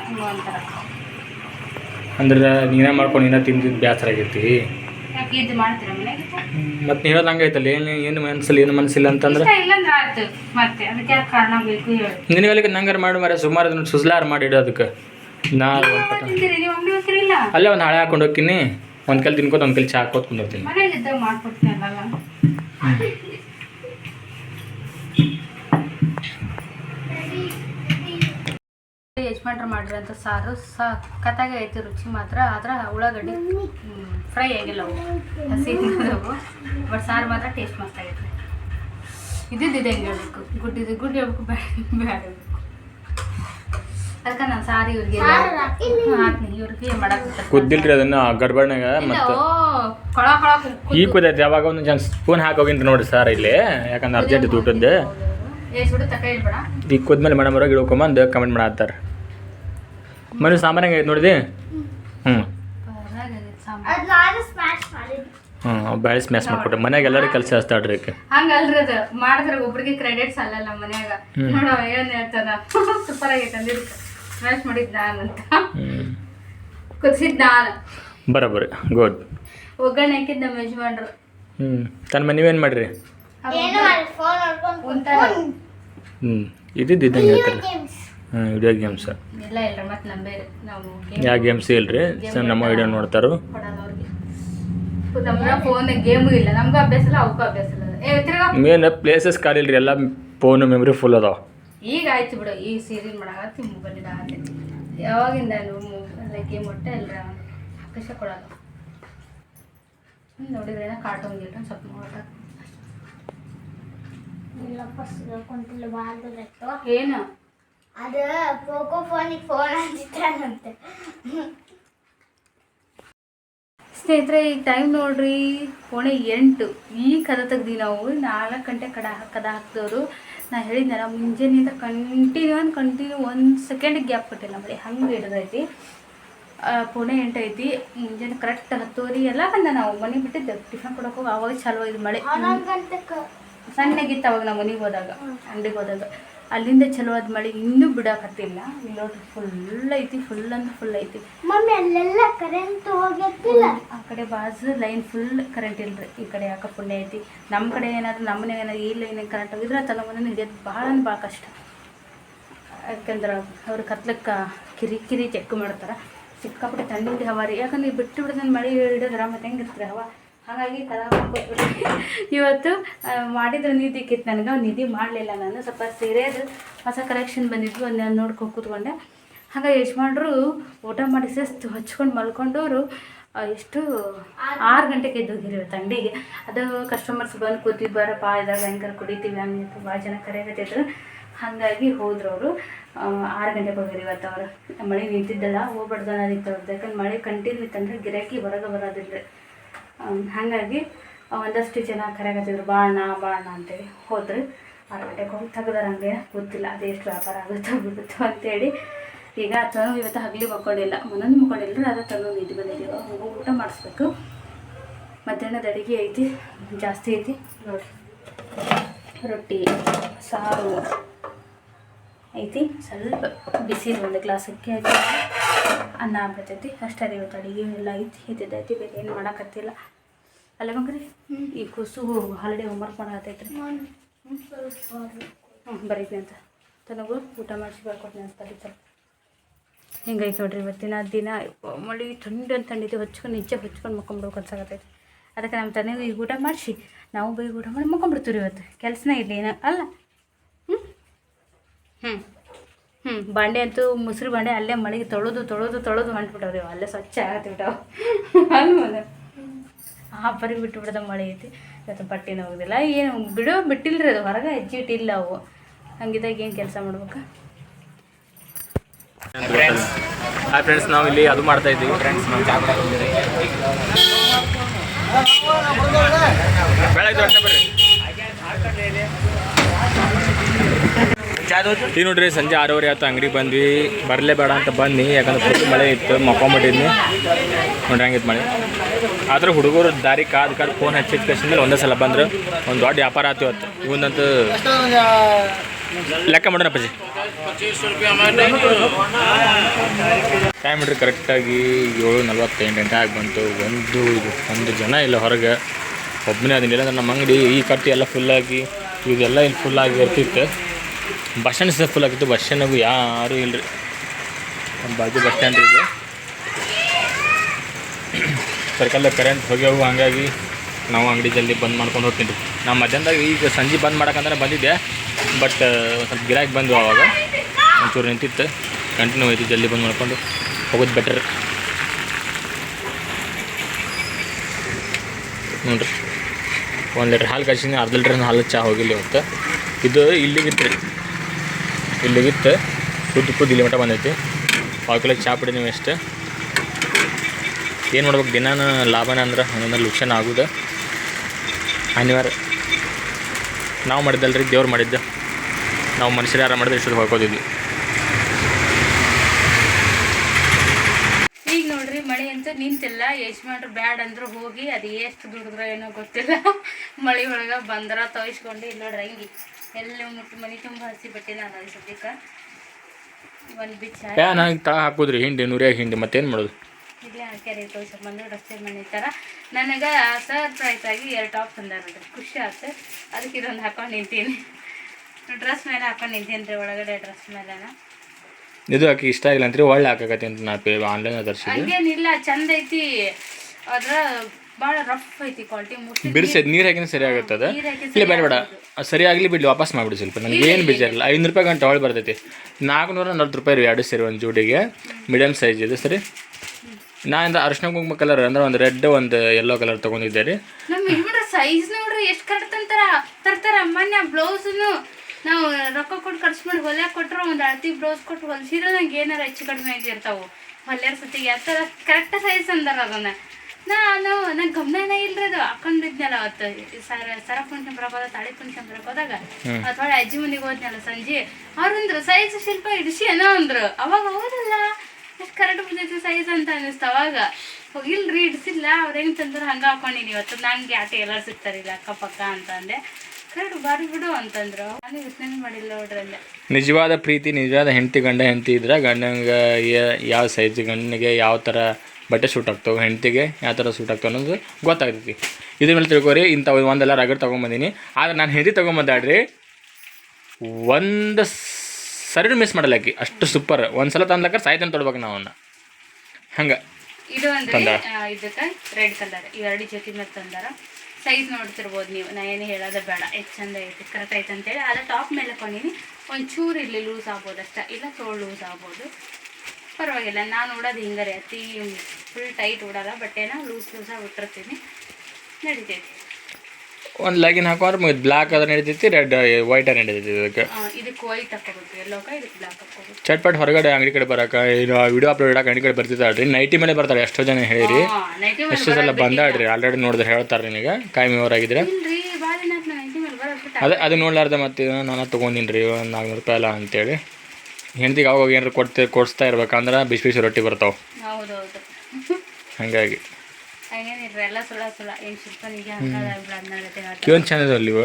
ಹಂಗ ಅಂದ್ರೆ ನೀನೇ ಮಾಡ್ಕೊಂಡು ನೀನೇ ತಿಂದಿದ್ದು ಬೇಸರ ಆಗೈತಿ ಮತ್ತೆ ಹೇಳೋದು ಹಂಗೈತಲ್ಲ ಏನು ಏನು ಮನಸ್ಸಿಲ್ಲ ಏನು ಮನಸ್ಸಿಲ್ಲ ಅಂತಂದ್ರೆ? ನಿನಗಲ್ಲಿಗೆ ನಂಗಾರ ಮಾಡಿ ಮಾರ ಸುಮಾರು ಅದನ್ನ ಸುಸ್ಲಾರ ಮಾಡಿ ಇಡು ಅದಕ್ಕೆ. ನಾ ಅಲ್ಲೇ ಒಂದು ಹಾಳೆ ಹಾಕೊಂಡು ಹೋಗ್ತೀನಿ ಒಂದು ಕಲ್ ತಿನ್ಕೋತ ಒಂದು ಕಲ್ ಚಾ ಹಾಕೋತ್ ಕುಂದಿರ್ತೀನಿ ಯಜಮಾನ್ರು ಮಾಡಿರೋಂಥ ಸಾರು ಸಖತ್ತಾಗಿ ಐತಿ ರುಚಿ ಮಾತ್ರ. ಆದ್ರೆ ಉಳ್ಳಾಗಡ್ಡಿ ಫ್ರೈ ಆಗಿಲ್ಲ ಅವು. ಹಸಿ ಅವು ಬಟ್ ಸಾರು ಮಾತ್ರ ಟೇಸ್ಟ್ ಮಸ್ತ್ ಆಗೈತೆ ಇದ್ದಿದ್ದು ಇದೆ ಹೆಂಗೆ ಹೇಳ್ಬೇಕು. ಗುಡ್ಡಿದ್ದು ಗುಡ್ ಹೇಳ್ಬೇಕು ಬೇಡ ಅದಕ್ಕೆ ನಾನು ಸಾರಿ ಇವ್ರಿಗೆ ಇವ್ರಿಗೆ ಮಾಡಕ್ಕೆ ಕುದ್ದಿಲ್ರಿ ಅದನ್ನ ಗಡ್ಬಡ್ನಾಗ ಮತ್ತು ಈಗ ಕುದೈತೆ ಯಾವಾಗ ಒಂದು ಜನ ಸ್ಪೂನ್ ಹಾಕೋಗಿಂತ ನೋಡಿ ಸರ್ ಇಲ್ಲಿ. ಯಾಕಂದ್ರೆ ಅರ್ಜೆಂಟ್ ಇಡ್ಬೇಡ ಈಗ ಕುದ್ಮೇಲೆ ಮೇಡಮ್ ಅವ್ರಿಗೆ ಇಳ್ಕೊಂಬಂದು ಕಮೆಂಟ್ ಮಾಡತ್ತಾರ. ಮನೆ ಸಾಮಾನ್ಯ ನೋಡಿದೆ ನೋಡಿದಿ? ಹ್ಞೂ ಅದ್ ನಾನು ಸ್ಮ್ಯಾಶ್ ಮಾಡಿದ್ದೆ. ಹ್ಞೂ ಬ್ಯಾಳಿ ಸ್ಮ್ಯಾಶ್ ಮಾಡ್ಕೊಟ್ಟೆ. ಮನ್ಯಾಗ ಎಲ್ಲರೂ ಕೆಲಸ ಹಚ್ತಾಡ್ರಿ ಈಕೆ. ಹಂಗಲ್ರಿ ಅದು. ಮಾಡಿದ್ರೆ ಒಬ್ರಿಗೆ ಕ್ರೆಡಿಟ್ಸ್ ಅಲ್ಲಲ್ಲ ಮನ್ಯಾಗ. ನೋಡೋ ಏನು ಹೇಳ್ತಾನ. ಸೂಪರ್ ಆಗೈತೆ ಅಂದಿದ್ದು ಸ್ಮ್ಯಾಶ್ ಮಾಡಿದ್ ನಾನು ಅಂತ. ಹ್ಞೂ ಕುದಿಸಿದ್ ನಾನು. ಬರೋಬ್ಬರಿ. ಗುಡ್ ಒಗ್ಗರಣೆ ಹಾಕಿದ್ದು ನಮ್ಮ ಯಜಮಾನ್ರು. ಹ್ಞೂ ತನ್ನ ಮನೆ ನೀವೇನು ಮಾಡಿರಿ? ಏನು ಮಾಡಿ ಫೋನ್ ನೋಡ್ಕೊಂಡು ಉಂತಾರ ಹ್ಞೂ ಇದ್ದಿದ್ದಂಗೆ ಹೇಳ್ತಾರೆ. ವಿಡಿಯೋ ಗೇಮ್ಸ್ ಎಲ್ಲ ಇಲ್ರಿ ಮತ್ತೆ ನಮ್ಮ ಬೇರೆ ನಾವು ಯಾವ ಗೇಮ್ಸ್ ಇಲ್ರಿ? ಸೊ ನಮ್ಮ ವಿಡಿಯೋ ನೋಡ್ತಾರೋ. ಇಲ್ಲ ಇಲ್ಲ ಇಲ್ಲ. ಮೇನ್ ಪ್ಲೇಸಸ್ ಖಾಲಿ ಎಲ್ಲ ಫೋನು ಮೆಮ್ರಿ ಫುಲ್ ಅದಾವ. ಈಗ ಆಯ್ತು ಬಿಡು ಈ ಸೀರಿಯಲ್ ಮಾಡಾಕತ್ತಿ ಮೊಬೈಲ್ ಇಡಾಕತ್ತಿ ಯಾವಾಗಿಂದ ಮೊಬೈಲ್ ಗೇಮ್ ಒಟ್ಟೆ ಅಲ್ರ? ಕಷ್ಟ ಕೊಡಲ್ಲ. ನೋಡಿದ್ರೆ ಕಾರ್ಟೂನ್ ಗೀಟೂನ್ ಸ್ವಲ್ಪ ನೋಡ ಇಲ್ಲಪ್ಪ ಸಿಗಕೊಂತಿಲ್ಲ ಬಾರ್ದು ಏನು? ಅದು ಪೋಕೋ ಫೋನಿಗೆ ಫೋನ್ ಹಂಚಿಟ್ಟಾನಂತೆ ಸ್ನೇಹಿತರೆ ಈಗ ಟೈಮ್ ನೋಡ್ರಿ ಪೋಣೆ ಎಂಟು. ಈ ಕದ ತೆಗ್ದಿ ನಾವು. ನಾಲ್ಕು ಗಂಟೆ ಕಡ ಕದ ಹಾಕ್ದವರು. ನಾ ಹೇಳಿದ್ನಲ್ಲ ಮುಂಜಾನೆಯಿಂದ ಕಂಟಿನ್ಯೂ ಅಂದ್ ಕಂಟಿನ್ಯೂ ಒಂದು ಸೆಕೆಂಡ್ ಗ್ಯಾಪ್ ಕೊಟ್ಟಿಲ್ಲ ಮಳೆ. ಹಂಗೆ ಹಿಡಿದೈತಿ. ಪುಣೆ ಎಂಟು ಐತಿ. ಮುಂಜಾನೆ ಕರೆಕ್ಟ್ ಹತ್ತುವರೆ ಎಲ್ಲ ಬಂದ ನಾವು. ಮನೆ ಬಿಟ್ಟಿದ್ದೆ. ಟಿಫನ್ ಕೊಡೋಕೆ ಹೋಗಿ ಅವಾಗ ಚಾಲು ಇದು ಮಳೆ. ಸಣ್ಣಗಿತ್ತು ಅವಾಗ ನಾವು ಮನೆಗೆ ಹೋದಾಗ ಅಂಗಡಿಗೆ ಹೋದಾಗ. ಅಲ್ಲಿಂದ ಚಲೋ ಆದ ಮಳೆ ಇನ್ನೂ ಬಿಡಕತ್ತಿಲ್ಲ. ಇಲ್ಲಿ ನೋಡ್ರಿ ಫುಲ್ ಐತಿ ಫುಲ್ ಅಂದ್ರೆ ಫುಲ್ ಐತಿ. ಮಮ್ಮಿ ಅಲ್ಲೆಲ್ಲ ಕರೆಂಟ್ ಹೋಗಿಲ್ಲ ಆ ಕಡೆ ಬಾಜು ಲೈನ್ ಫುಲ್ ಕರೆಂಟ್ ಇಲ್ರಿ. ಈ ಕಡೆ ಯಾಕೆ ಪುಣ್ಯ ಐತಿ? ನಮ್ಮ ಕಡೆ ಏನಾದ್ರು ನಮ್ಮ ಮನೆಗೆ ಏನಾದ್ರು ಈ ಲೈನ್ ಕರೆಂಟ್ ಹೋಗಿದ್ರೆ ತಲೆ ಮನೆ ಹಿಡಿಯೋದು ಭಾಳ ಅಂದ್ರೆ ಭಾಳ ಕಷ್ಟ. ಯಾಕಂದ್ರೆ ಅವ್ರು ಕತ್ಲಕ್ಕೆ ಕಿರಿ ಕಿರಿ ಚೆಕ್ ಮಾಡ್ತಾರೆ. ಸಿಕ್ಕಾಪಟ್ಟೆ ತಣ್ಣಿಂದ ಹವಾ ರೀ. ಯಾಕಂದ್ರೆ ಬಿಟ್ಟು ಬಿಡೋದನ್ನ ಮಳೆ ಹಿಡಿದ್ರೆ ಮತ್ತೆ ಹೆಂಗಿರ್ತಾರೆ ಹವಾ? ಹಾಗಾಗಿ ಹಾಕ್ಕೊಟ್ಬಿಡಿ ಇವತ್ತು ಮಾಡಿದ್ರು ಮಾಡಿದ್ರೆ ನಿಧಿ ಕಿತ್ತು ನನಗೆ ನಿಧಿ ಮಾಡಲಿಲ್ಲ ನಾನು, ಸ್ವಲ್ಪ ಸೀರೆದು ಹೊಸ ಕಲೆಕ್ಷನ್ ಬಂದಿದ್ವು ನಾನು ನೋಡ್ಕೊಂಡು ಕೂತ್ಕೊಂಡೆ. ಹಾಗೆ ಯಜಮಾನ್ರು ಊಟ ಮಾಡಿ ಸೇಸ್ತು ಹಚ್ಕೊಂಡು ಮಲ್ಕೊಂಡವರು ಎಷ್ಟು ಆರು ಗಂಟೆಗೆ ಎದ್ದು ಹೋಗಿರಿ ಇವತ್ತು ಅಂಗಡಿಗೆ ಅದು ಕಸ್ಟಮರ್ಸ್ ಬಂದು ಕೂತಿದ್ದು ಬರಪ್ಪ ಇದಾಗ ಭಯಂಕರ ಕುಡಿತೀವಿ, ಹಂಗೆ ಭಾಳ ಜನ ಕರೆಯಕತ್ತಿದ್ರು ಹಾಗಾಗಿ ಹೋದ್ರು ಅವರು ಆರು ಗಂಟೆಗೆ ಹೋಗಿರಿ ಇವತ್ತು ಅವರು. ಮಳೆ ನಿಂತಿದ್ದಲ್ಲ, ಹೋಗ್ಬಾರ್ದು ಅನ್ನೋದಿತ್ತು ಅವ್ರದ್ದು ಯಾಕಂದ್ರೆ ಮಳೆ ಕಂಟಿನ್ಯೂ ಇತ್ತಂದ್ರೆ ಗಿರಾಕಿ ಹೊರಗೆ ಬರೋದಿಲ್ಲ ಹಾಗಾಗಿ ಒಂದಷ್ಟು ಜನ ಕರೆಗತ್ತಿದ್ರು ಬಾಣ ಬಾಣ ಅಂತೇಳಿ ಹೋದ್ರೆ. ಗಂಟೆಗೆ ಹೋಗಿ ತೆಗ್ದಾರ, ಹಂಗೆ ಗೊತ್ತಿಲ್ಲ, ಅದು ಎಷ್ಟು ವ್ಯಾಪಾರ ಆಗುತ್ತೋ ಬಿಡುತ್ತೋ ಅಂತೇಳಿ. ಈಗ ತನು ಇವತ್ತು ಹಗಲಿ ಮಕ್ಕೊಂಡಿಲ್ಲ. ಮನೊಂದು ಮಕ್ಕೊಂಡಿಲ್ಲ ಅದು ತನು ಇದು ಬಂದಿದ್ದೀವಿ ಹೋಗಿ ಊಟ ಮಾಡಿಸ್ಬೇಕು. ಮಧ್ಯಾಹ್ನದ ಅಡುಗೆ ಐತಿ, ಜಾಸ್ತಿ ಐತಿ. ನೋಡಿ ರೊಟ್ಟಿ, ಸಾರು. ಐತಿ. ಸ್ವಲ್ಪ ಬಿಸಿ ಒಂದು ಗ್ಲಾಸ್ ಅಕ್ಕಿ ಹಾಕಿ ಅನ್ನ ಆಗ್ಬಿಡ್ತೈತಿ ಅಷ್ಟೇ ರೀ ಇವತ್ತು ಅಡುಗೆ ಎಲ್ಲ ಐತಿ. ಇದ್ದೈತಿ ಬೇರೆ ಏನು ಮಾಡೋಕತ್ತಿಲ್ಲ. ಅಲ್ಲ ಮಗ್ರಿ ಈ ಕುಸು ಹಾಲಿಡೇ ಹೋಮ್ವರ್ಕ್ ರೀ ಹ್ಞೂ ಬರೀತೀನಿ ಅಂತ. ತನಗೂ ಊಟ ಮಾಡಿಸಿ ಬರ್ಕೊಡ್ತೀನಿ ಅಂತ ಬರೀತಾರೆ ಹಿಂಗೈತೆ ನೋಡ್ರಿ ಇವತ್ತಿನ ದಿನ. ಮಳಿ ಥಂಡಿ ಅಂತ ತಂಡಿದ್ದು ಹೊಚ್ಕೊಂಡು ನಿಜ ಹೊಚ್ಕೊಂಡು ಮಕ್ಕೊಂಬಿಡೋ ಕನ್ಸಾಗತ್ತೈತಿ ಅದಕ್ಕೆ ನಮ್ಮ ತನಗೂ ಈಗ ಊಟ ಮಾಡಿಸಿ. ನಾವು ಬೈ ಊಟ ಮಾಡಿ ಮಕ್ಕೊಂಬಿಡ್ತೀವಿ ರೀ ಇವತ್ತು. ಕೆಲಸನೇ ಇರಲಿ ಏನೋ ಅಲ್ಲ ಹ್ಞೂ ಹ್ಞೂ ಬಾಂಡೆ ಅಂತೂ ಮುಸ್ರಿ ಬಾಂಡೆ ಅಲ್ಲೇ ಮಳೆಗೆ ತೊಳೆದು ತೊಳೆದು ತೊಳೆದು ಹೊಂಟ್ಬಿಟ್ಟವ್ರಿ ಅಲ್ಲೇ ಸ್ವಚ್ಛ ಆಗತ್ತೆ ಬಿಟ್ಟವು ಅಲ್ವಲ್ಲ ಆ ಪರಿ ಬಿಟ್ಟು ಬಿಡದ ಮಳೆ ಐತಿ. ಇವತ್ತು ಬಟ್ಟೆನೂ ಹೋಗುದಿಲ್ಲ. ಏನು ಬಿಡೋ ಬಿಟ್ಟಿಲ್ಲರಿ ಅದು. ಹೊರಗೆ ಹೆಜ್ಜೆ ಇಟ್ಟಿಲ್ಲ ಅವು. ಹಂಗಿದಾಗ ಏನು ಕೆಲಸ ಮಾಡ್ಬೇಕು? ಹಾಯ್ ಫ್ರೆಂಡ್ಸ್ ನಾವು ಇಲ್ಲಿ ಅದು ಮಾಡ್ತಾ ಇದ್ದೀವಿ. ಫ್ರೆಂಡ್ಸ್ ನಾವು ಚಾ ಬೆಳಗ್ಗೆ ಈಗ ನೋಡ್ರಿ ಸಂಜೆ ಆರೂವರೆ ಆಯ್ತು ಅಂಗಡಿಗೆ ಬಂದ್ವಿ. ಬರಲೇ ಬೇಡ ಅಂತ ಬನ್ನಿ ಯಾಕಂದ್ರೆ ಫುಲ್ ಮಳೆ ಇತ್ತು, ಮಕ್ಕೊಂಬಿಟ್ಟಿದ್ನಿ. ನೋಡ್ರಿ ಹಂಗಿತ್ತು ಮಳೆ. ಆದ್ರೆ ಹುಡುಗರು ದಾರಿ ಕಾದ್ ಕಾದ್ ಫೋನ್ ಹಚ್ಚಿದ ಕಸಿಂದ್ರೆ ಒಂದೇ ಸಲ ಬಂದ್ರೆ. ಒಂದು ದೊಡ್ಡ ವ್ಯಾಪಾರ ಆಯ್ತು ಇವತ್ತು. ಇವೊಂದಂತೂ ಲೆಕ್ಕ ಮಾಡೋಣ ಪಜಿ ಟೈಮ್ ಇಡ್ರಿ ಕರೆಕ್ಟಾಗಿ ಏಳು ನಲ್ವತ್ತೈದು ಗಂಟೆ ಆಗಿ ಬಂತು. ಒಂದು ಒಂದು ಜನ ಇಲ್ಲ ಹೊರಗೆ. ಒಬ್ಬನೇ ಇಲ್ಲಾಂದ್ರೆ ನಮ್ಮ ಅಂಗಡಿ ಈ ಕಟ್ಟಿ ಎಲ್ಲ ಫುಲ್ಲಾಗಿ ಇದೆಲ್ಲ ಇಲ್ಲಿ ಫುಲ್ಲಾಗಿ ಇರ್ತಿತ್ತು. ಬಸ್ ಸ್ಟ್ಯಾಂಡ್ ಸಹ ಫುಲ್ ಆಗಿತ್ತು ಬಸ್ ಸ್ಟ್ಯಾಂಡಾಗು ಯಾರೂ ಇಲ್ಲರಿ ನಮ್ಮ ಬಾಜು ಬಸ್ ಸ್ಟ್ಯಾಂಡ್ ಇದೆ ಸರ್ಕಲ್ ಕರೆಂಟ್ ಹೋಗ್ಯಾವು ಹಂಗಾಗಿ ನಾವು ಅಂಗಡಿ ಜಲ್ದಿ ಬಂದ್ ಮಾಡ್ಕೊಂಡು ಹೋಗ್ತೀನಿ ನಾವು ಮಧ್ಯಾಹ್ನದಾಗ ಈಗ ಸಂಜೆ ಬಂದ್ ಮಾಡಕ್ಕಂದ್ರೆ ಬಂದಿದ್ದೆ ಬಟ್ ಸ್ವಲ್ಪ ಗಿರಾಕಿ ಬಂದು ಆವಾಗ ಒಂಚೂರು ನಿಂತಿತ್ತು ಕಂಟಿನ್ಯೂ ಆಯಿತು ಜಲ್ದಿ ಬಂದ್ ಮಾಡ್ಕೊಂಡು ಹೋಗೋದು ಬೆಟರ್ ನೋಡ್ರಿ ಒಂದು ಲೀಟ್ರ್ ಹಾಲು ಕಾಯಿಸಿನಿ ಅರ್ಧ ಲೀಟ್ರ್ ಹಾಲು ಚಹಾ ಹೋಗಿಲ್ಲ ಇವತ್ತು ಇದು ಇಲ್ಲಿಗಿತ್ತು ರೀ ಇಲ್ಲಿಗಿತ್ತು. ಕುದ್ದು ಕುದ್ದು ಇಲ್ಲಿ ಮಟ್ಟ ಬಂದೈತಿ. ಪಾವು ಕಿಲೋ ಚಹಾ ಪುಡಿ ನೀವು ಎಷ್ಟು ಏನು ಮಾಡ್ಬೇಕು, ದಿನಾನ ಲಾಭನ ಅಂದ್ರೆ ಹಂಗಂದ್ರೆ ಲುಕ್ಷನ್ ಆಗುದ. ಅನಿವಾರ್ಯ. ನಾವು ಮಾಡಿದ್ದಲ್ರಿ, ದೇವ್ರು ಮಾಡಿದ್ದ. ನಾವು ಮನುಷ್ಯರು ಯಾರು ಮಾಡಿದ್ರೆ ಇಷ್ಟು ಹೋಗೋದಿದ್ವಿ ಈಗ ನೋಡ್ರಿ, ಮಳೆ ಅಂತೂ ನಿಂತಿಲ್ಲ. ಯಜಮಾನ್ರು ಬ್ಯಾಡ್ ಅಂದ್ರೆ ಹೋಗಿ, ಅದು ಎಷ್ಟು ದುಡಿದ್ರೆ ಏನೋ ಗೊತ್ತಿಲ್ಲ. ಮಳೆ ಒಳಗೆ ಬಂದ್ರ ತವಿಸ್ಕೊಂಡು ಇಲ್ಲಿ ನೋಡ್ರಿ ಹಂಗಿ ಎಲ್ಲಿ ಮುಟ್ಟು ಮನೆ ತುಂಬ ಹಸಿ ಬಟ್ಟೆ ನಾನು ಅದಕ್ಕೆ ಸದ್ಯಕ್ಕೆ ಒಂದು ಬಿಚ್ಚ ಪ್ಯಾನ್ ಹಾಕಿ ತಾ ಹಾಕೋದ್ರಿ ಹಿಂಡಿ ನೂರ್ಯಾಗ ಹಿಂಡಿ ಮತ್ತೇನು ಮಾಡೋದು? ಇಲ್ಲೇ ಕೆರೆ ಬಂದು ರಸ್ತೆ ಮನೆ ಥರ. ನನಗೆ ಸರ್ಪ್ರೈಸ್ ಆಗಿ ಎರಡು ಟಾಪ್ ತಂದಾರ ಖುಷಿ ಆಯ್ತು ಅದಕ್ಕೆ ಇದೊಂದು ಹಾಕೊಂಡು ನಿಂತೀನಿ. ಡ್ರೆಸ್ ಮೇಲೆ ಹಾಕೊಂಡು ನಿಂತೀನಿ ರೀ ಒಳಗಡೆ ಡ್ರೆಸ್ ಮೇಲೆ ಇದು ಹಾಕಿ ಇಷ್ಟ ಆಗಿಲ್ಲ ಅಂತ್ರಿ ಒಳ್ಳೆ ಹಾಕಕತ್ತೀನಿ ಅಂತ ನಾ ಪೇ ಆನ್ಲೈನ್ ತರಿಸಿದ್ದೆ. ಹಂಗೇನಿಲ್ಲ ಚಂದ ಐತಿ. ಅದ್ರ ಭಾಳ ರಫ್ ಐತಿ ಕ್ವಾಲಿಟಿ ಮುಟ್ಟಿ ಬಿರ್ಸೈದು ನೀರು ಹಾಕಿನ ಸರಿ ಆಗುತ್ತೆ ಅದು ಇಲ್ಲ ಬೇಡ ಬೇಡ ಸರಿ ಆಗಲಿ ಬಿಡ್ಲಿ ವಾಪಸ್ ಮಾಡಿಬಿಡಿ ಸ್ವಲ್ಪ. ನನಗೆ ಏನು ಬೇಜಾರಿಲ್ಲ ಐನೂರು ರೂಪಾಯಿ ಗಂಟೆ ಹೊಳ್ ಬರ್ತೈತಿ. ನಾಲ್ಕುನೂರ ನಲ್ವತ್ತು ರೂಪಾಯಿ ರೀ ಎರಡು ಸೇರಿ ಒಂದು ಜೋಡಿಗೆ. ಮೀಡಿಯಮ್ ಸೈಜ್ ಇದೆ ಸರಿ. ನಾನು ಅರ್ಶನ ಕುಂಕುಮ ಕಲರ್ ಅಂದ್ರೆ ಒಂದು ರೆಡ್ ಒಂದು ಯೆಲ್ಲೋ ಕಲರ್ ತೊಗೊಂಡಿದ್ದೆ ರೀ. ನಮ್ಮ ಯಜಮಾನ್ರ ಸೈಜ್ ನೋಡ್ರಿ ಎಷ್ಟು ಕರೆಕ್ಟ್ ಅಂತಾರ? ತರ್ತಾರ. ಮೊನ್ನೆ ಬ್ಲೌಸ್ನು ನಾವು ರೊಕ್ಕ ಕೊಟ್ಟು ಖರ್ಚು ಮಾಡಿ ಹೊಲೆ ಕೊಟ್ರೆ ಒಂದು ಅಳತಿ ಬ್ಲೌಸ್ ಕೊಟ್ಟು ಹೊಲಿಸಿದ್ರೆ ನಂಗೆ ಏನಾರ ಹೆಚ್ಚು ಕಡಿಮೆ ಆಗಿರ್ತಾವೆ. ಹೊಲ್ಯಾರ ಸತಿಗೆ ಆ ಥರ ಕರೆಕ್ಟ್ ಸೈಜ್ ಅಂದಾರ ಅದನ್ನ. ನಾನು ನನ್ನ ಗಮನನೇ ಇಲ್ರಿ ಅದು ಹಾಕೊಂಡಿದ್ನಲ್ಲ ಅವತ್ತು. ಸರ ಸರ ಫಂಕ್ಷನ್ ಬರಕ್ ಹೋದ ತಾಳಿ ಫಂಕ್ಷನ್ ಬರಕ್ ಅಥವಾ ಅಜ್ಜಿ ಮನೆಗೆ ಹೋದ್ನಲ್ಲ ಸಂಜೆ. ಅವ್ರಂದ್ರು ಸೈಜ್ ಶಿಲ್ಪ ಇಡಿಸಿ ಏನೋ ಅಂದ್ರು. ಅವಾಗ ಹೌದಲ್ಲ. ಎಷ್ಟು ಕರೆಕ್ಟ್ ಬಂದೈತಿ ಸೈಜ್ ಅಂತ ಅನ್ನಿಸ್ತು ಅವಾಗ. ಹೋಗಿಲ್ರಿ ಇಡ್ಸಿಲ್ಲ. ಅವ್ರು ಹೆಂಗ್ ತಂದ್ರು ಹಂಗ ಹಾಕೊಂಡಿನಿ ಇವತ್ತು. ನಂಗೆ ಯಾಕೆ ಎಲ್ಲ ಸಿಗ್ತಾರಿಲ್ಲ ಅಕ್ಕಪಕ್ಕ ಅಂತ ಅಂದೆ. ಕರೆಕ್ಟ್ ಬಾರಿ ಬಿಡು ಅಂತಂದ್ರು. ನಾನು ಯೋಚನೆ ಮಾಡಿಲ್ಲ ನೋಡ್ರಿ ಅಂದೆ ನಿಜವಾದ ಪ್ರೀತಿ ನಿಜವಾದ ಹೆಂಡತಿ ಗಂಡ ಹೆಂಡತಿ ಇದ್ರೆ ಗಂಡಂಗೆ ಯಾವ ಸೈಜ್ ಗಂಡನಿಗೆ ಯಾವ ಥರ ಬಟ್ಟೆ ಶೂಟ್ ಆಗ್ತವೆ ಹೆಂಡತಿಗೆ ಯಾವ ಥರ ಸೂಟ್ ಆಗ್ತಾವೆ ಅನ್ನೋದು ಗೊತ್ತಾಗ್ತೈತಿ. ಇದ್ರ ಮೇಲೆ ತಿಳ್ಕೊರಿ ಇಂಥ ಒಂದೆಲ್ಲ ರಗಡ್ ತೊಗೊಂಬಂದೀನಿ. ಆದ್ರೆ ನಾನು ಹೆಂಡತಿ ತೊಗೊಂಬಂದಾಡ್ರಿ ಒಂದು ಸರಿ ಮಿಸ್ ಮಾಡಲ್ಲ ಆಕಿ ಅಷ್ಟು ಸೂಪರ್ ಒಂದು ಸಲ ತಂದ್ಲಕ್ಕ ಸಾಯ್ತಾನೆ ತೊಡ್ಬೇಕು ನಾವು ಅವನ್ನ ಹಂಗೆ. ಇದು ಅಂದ್ರೆ ಇದಕ್ಕೆ ರೆಡ್ ಕಲರ್ ಇವೆರಡು ಜೊತೆ ಮೇಲೆ ತಂದಾರ. ಸೈಜ್ ನೋಡ್ತಿರ್ಬೋದು ನೀವು. ನಾ ಏನು ಹೇಳೋದು ಬೇಡ. ಎಷ್ಟು ಚಂದ ಐತಿ ಕರೆಕ್ಟ್ ಐತೆ ಅಂತೇಳಿ. ಅದ ಟಾಪ್ ಮೇಲೆ ಕೊಂಡಿನಿ ಒಂಚೂರು ಇಲ್ಲಿ ಲೂಸ್ ಆಗ್ಬೋದು ಅಷ್ಟೇ ಇಲ್ಲ ತೋಳು ಲೂಸ್ ಆಗ್ಬೋದು. ಪರವಾಗಿಲ್ಲ. ನಾನು ನೋಡೋದು ಹಿಂಗಾರೆ. ಅತಿ ಫುಲ್ ಟೈಟ್ ಉಡಲ್ಲ ಬಟ್ಟೆನ ಲೂಸ್ ಲೂಸಾಗಿ ಬಿಟ್ಟಿರ್ತೀನಿ ನಡಿತೈತಿ. ಒಂದು ಲೈಗಿನ್ ಹಾಕೋದ್ರೆ ಮುಗಿದು ಬ್ಲ್ಯಾಕ್ ಅದ್ರ ನಡೀತೈತಿ ರೆಡ್ ವೈಟ್ ನಡೀತೈತಿ ಇದಕ್ಕೆ. ಇದಕ್ಕೆ ವೈಟ್ ಹಾಕೋಬೇಕು ಎಲ್ಲೋಕ ಇದಕ್ಕೆ ಬ್ಲ್ಯಾಕ್ ಹಾಕೋಬೇಕು ಚಟ್ಪಟ್ ಹೊರಗಡೆ ಅಂಗಡಿ ಕಡೆ ಬರಕ ಏನು ವಿಡಿಯೋ ಅಪ್ಲೋಡ್ ಇಡಕ್ಕೆ ಅಂಗಡಿ ಕಡೆ ಬರ್ತಿದ್ದಾಳ್ರಿ. ನೈಟಿ ಮೇಲೆ ಬರ್ತಾರೆ ಎಷ್ಟೋ ಜನ ಹೇಳಿರಿ. ಎಷ್ಟೋ ಸಲ ಬಂದಾಡ್ರಿ ಆಲ್ರೆಡಿ ನೋಡಿದ್ರೆ ಹೇಳ್ತಾರೆ ನಿನಗೆ ಕಾಯಿ ಮೇವರಾಗಿದ್ರೆ ಅದೇ ಅದು ನೋಡ್ಲಾರ್ದೆ ಮತ್ತೆ ನಾನು ತೊಗೊಂಡಿನಿ ರೀ ಒಂದು ನಾಲ್ಕುನೂರು ರೂಪಾಯಿ ಅಲ್ಲ ಅಂತೇಳಿ. ಹೆಂಡತಿಗೆ ಅವಾಗ ಏನಾರು ಕೊಡ್ತೆ ಕೊಡಿಸ್ತಾ ಇರ್ಬೇಕಂದ್ರೆ ಬಿಸಿ ಬಿಸಿ ರೊಟ್ಟಿ ಬರ್ತಾವೆ. ಹಾಗಾಗಿ. ಕ್ಯೂನ್ ಚಂದ ಅಲ್ಲಿ ಇವು?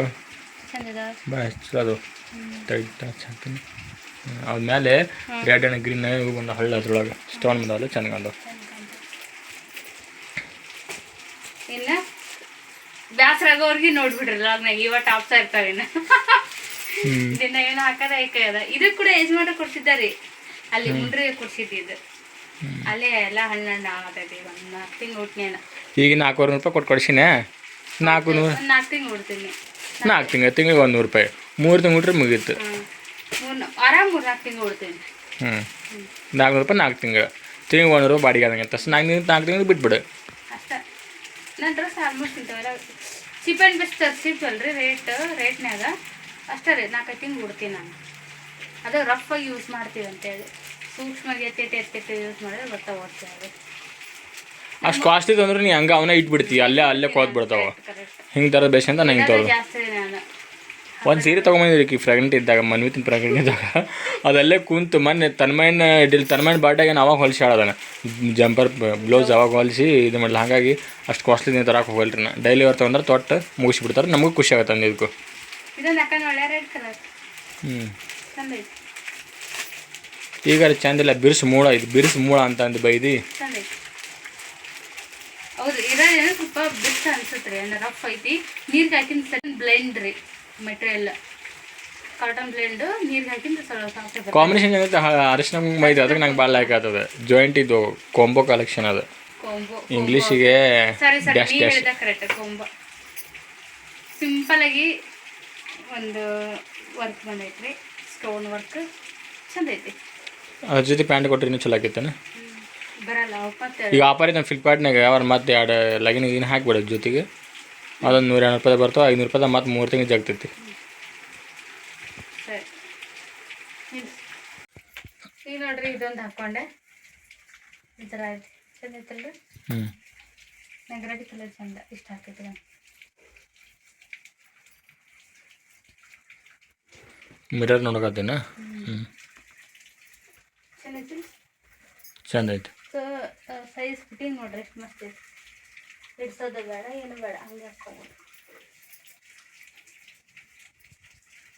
ಚಂದದ? ಭಾಳ ಚಲೋ ಅದು ಚಂದ ಅದ್ರ ಮೇಲೆ ರೆಡ್ ಅಂಡ್ ಗ್ರೀನ್ ಇವು ಬಂದ ಹಳ್ಳ ಅದ್ರೊಳಗೆ. ಸ್ಟೋನ್ ಬಂದವಲ್ಲ ಚಂದ ಬಂದವು. ಇನ್ನ ಬ್ಯಾಸರ ಆಗೋರ್ಗೆ ನೋಡ್ಬಿಡ್ರಿ ಲಾಗ್ನಾಗ ಇವ ಟಾಪ್ಸ್ ಇರ್ತಾವೆ ಇನ್ನ. ದಿನ ಏನು ಹಾಕದ ಐಕ ಅದ ಇದು ಕೂಡ ಯಜಮಾನ ಕೊಡ್ಸಿದ್ದಾರಿ ಅಲ್ಲಿ ಮುಂಡ್ರಿಗೆ ಕೊಡ್ಸಿದ್ದು ಅಲ್ಲೇ ಎಲ್ಲ ಹಣ್ಣು ಹಣ್ಣು ಆಗತೈತಿ ಒಂದು ನಾಲ್ಕು ತಿಂಗಳು ಹುಟ್ನೇನ. ಈಗ ನಾಲ್ಕೂವರೆ ನೂರು ರೂಪಾಯಿ ಕೊಟ್ಟು ಕೊಡ್ಸಿನೇ? ನಾಲ್ಕು ನೂರು ಒಂದು ನಾಲ್ಕು ತಿಂಗಳು ಹುಡ್ತೀನಿ. ನಾಲ್ಕು ತಿಂಗಳು ತಿಂಗಳಿಗೆ ಒಂದು ನೂರು ರೂಪಾಯಿ. ಮೂರು ತಿಂಗಳು ಬಿಟ್ರೆ ಮುಗೀತು. ಮೂರು ಆರಾಮ್ ಮೂರು ನಾಲ್ಕು ತಿಂಗಳು ಹುಡ್ತೀನಿ. ಹ್ಞೂ ನಾಲ್ಕುನೂರು ರೂಪಾಯಿ ನಾಲ್ಕು ತಿಂಗಳು. ತಿಂಗಳಿಗೆ ಒಂದು ರೂಪಾಯಿ ಬಾಡಿಗೆ ಆದಂಗೆ ಅಂತ. ನಾಲ್ಕು ತಿಂಗಳು ನಾಲ್ಕು ತಿಂಗಳು ಬಿಟ್ಬಿಡು. ಅಷ್ಟ. ನನ್ನ ಡ್ರೆಸ್ ಆಲ್ಮೋಸ್ಟ್ ಇಂಥವೆಲ್ಲ ಚೀಪ್ ಆ್ಯಂಡ್ ಬೆಸ್ಟ್ ಸಿಗ್ತಲ್ರಿ ರೇಟ್ ರೇಟ್ನ್ಯಾಗ. ಅಷ್ಟೇ ರೀ ನಾಲ್ಕೈದು ತಿಂಗಳು ಉಡ್ತೀನಿ ನಾನು. ಅದು ರಫ್ ಆಗಿ ಯೂಸ್ ಮಾಡ್ತೀವಿ ಅಂತೇಳಿ. ಸೂಕ್ಷ್ಮವಾಗಿ ಎತ್ತೆಟ್ಟು ಎತ್ತೆಟ್ಟು ಯೂಸ್ ಮಾಡಿದ್ರೆ ಬರ್ತಾವೆ ಓದ್ತೀವಿ ಅಷ್ಟು ಕಾಸ್ಟ್ಲಿ ತಂದ್ರೆ ನೀ ಹಂಗೆ ಅವನ್ನ ಇಟ್ಬಿಡ್ತೀವಿ ಅಲ್ಲೇ ಅಲ್ಲೇ ಕೊಳತ್ ಬಿಡ್ತಾವ ಹಿಂಗೆ ತರೋದು ಬೇಸ್ ಅಂತ ನಂಗೆ ತೋರ್ ಜಾಸ್ತಿ ನಾನು. ಒಂದು ಸೀರೆ ಈ ಪ್ರೆಗ್ನೆಂಟ್ ಇದ್ದಾಗ ಮನ್ವಿತಿನ ಪ್ರೆಗ್ನೆಂಟ್ ಇದ್ದಾಗ. ಅದಲ್ಲೇ ಕುಂತು ಮೊನ್ನೆ ತನ್ಮಯ್ಯನ ಡಿಲ್ ತನ್ಮಯ್ಯನ ಬಾಟಾಗ ಅವಾಗ ಹೊಲಿಸಿ ಆಡೋದನ ಜಂಪರ್ ಬ್ಲೌಸ್ ಅವಾಗ ಹೊಲಿಸಿ ಇದು ಮಾಡಲಿ. ಹಾಗಾಗಿ ಅಷ್ಟು ಕಾಸ್ಟ್ಲಿ ನೀವು ತರಕ್ಕೆ ಹೋಗಲ್ರಿ ನಾ. ಡೈಲಿ ಅವ್ರು ತೊಗೊಂಡ್ರೆ ತೊಟ್ಟು ಮುಗಿಸ್ಬಿಡ್ತಾರೆ ನಮಗೂ ಖುಷಿ ಆಗುತ್ತೆ ಅಂದಿದ್ದಕ್ಕೂ ಹ್ಞೂ ಈಗ ಚಂದ ಚಂದಿಲ್ಲ ಬಿರ್ಸು ಮೂಳ ಇದು ಬಿರ್ಸು ಮೂಳ ಅಂತ ಅಂದು ಬೈದಿ. ಹೌದು ಸ್ವಲ್ಪ ಬೆಸ್ಟ್ ಅನ್ಸುತ್ತೆ ರೀ ಅಂದ್ರೆ ರಫ್ ಐತಿ. ನೀರ್ಗೆ ಹಾಕಿನ ಸಣ್ಣ ಬ್ಲೆಂಡ್ ರೀ ಮೆಟೀರಿಯಲ್ ಕಾಟನ್ ಬ್ಲೆಂಡ್ ನೀರ್ಗೆ ಹಾಕಿಂದ ಸ್ವಲ್ಪ ಸಾಫ್ಟ್ ಬರ್ತದೆ ಕಾಂಬಿನೇಷನ್ ಏನೈತೆ ಅರಿಶಿನ ಮೈದು ಅದಕ್ಕೆ ನಂಗೆ ಭಾಳ ಲೈಕ್ ಆಗ್ತದೆ ಜಾಯಿಂಟ್ ಇದು ಕೊಂಬೋ ಕಲೆಕ್ಷನ್ ಅದು. ಇಂಗ್ಲೀಷಿಗೆ ಸರಿ ಸರಿ ನೀವು ಹೇಳಿದ ಕರೆಕ್ಟ್ ಕೊಂಬ ಸಿಂಪಲ್ ಆಗಿ ಒಂದು ವರ್ಕ್ ಬಂದೈತ್ರಿ ಸ್ಟೋನ್ ವರ್ಕ್ ಚಂದ ಐತಿ. ಅದ್ರ ಜೊತೆ ಪ್ಯಾಂಟ್ ಕೊಟ್ಟರೆ ಇನ್ನೂ ಚಲೋ ಆಗಿತ್ತೇನೆ? ಈಗ ಆಫರ್ ಐತೆ ಫ್ಲಿಪ್ಕಾರ್ಟ್ನಾಗ ಯಾವ ಮತ್ತೆ ಎರಡು ಲಗಿನ ಏನು ಹಾಕ್ಬಿಡೋದು ಜೊತೆಗೆ. ಅದೊಂದು ನೂರ ಎರಡು ರೂಪಾಯಿ ಬರ್ತಾವೆ ಐನೂರು ರೂಪಾಯಿ ಮತ್ತೆ ಮೂರು ತಿಂಗಳು ಜಾಗ್ತೈತಿ. ಸರಿ. ನಿಲ್ಸು. ಈಗ ನೋಡ್ರಿ ಇದೊಂದು ಹಾಕ್ಕೊಂಡೆ ಈ ಥರ ಐತಿ. ಚಂದ ಐತಲ್ರಿ? ಹ್ಞೂ ನಂಗೆ ಕಲರ್ ಚಂದ ಇಷ್ಟ ಆಗ್ತೈತಿ ನಂಗೆ. ಮಿರರ್ ನೋಡಕತ್ತೀನ ಹ್ಞೂ ಚಂದ ಐತಿ ಚಂದ ಐತಿ. ಸೊ ಸೈಜ್ ಫಿಟ್ಟಿಂಗ್ ನೋಡ್ರಿ ಎಷ್ಟು ಮಸ್ತ್ ಐತಿ ಇಡ್ಸೋದು ಬೇಡ ಏನು ಬೇಡ ಹಂಗೆ ಹಾಕ್ಬೋದು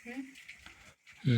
ಹ್ಞೂ ಹ್ಞೂ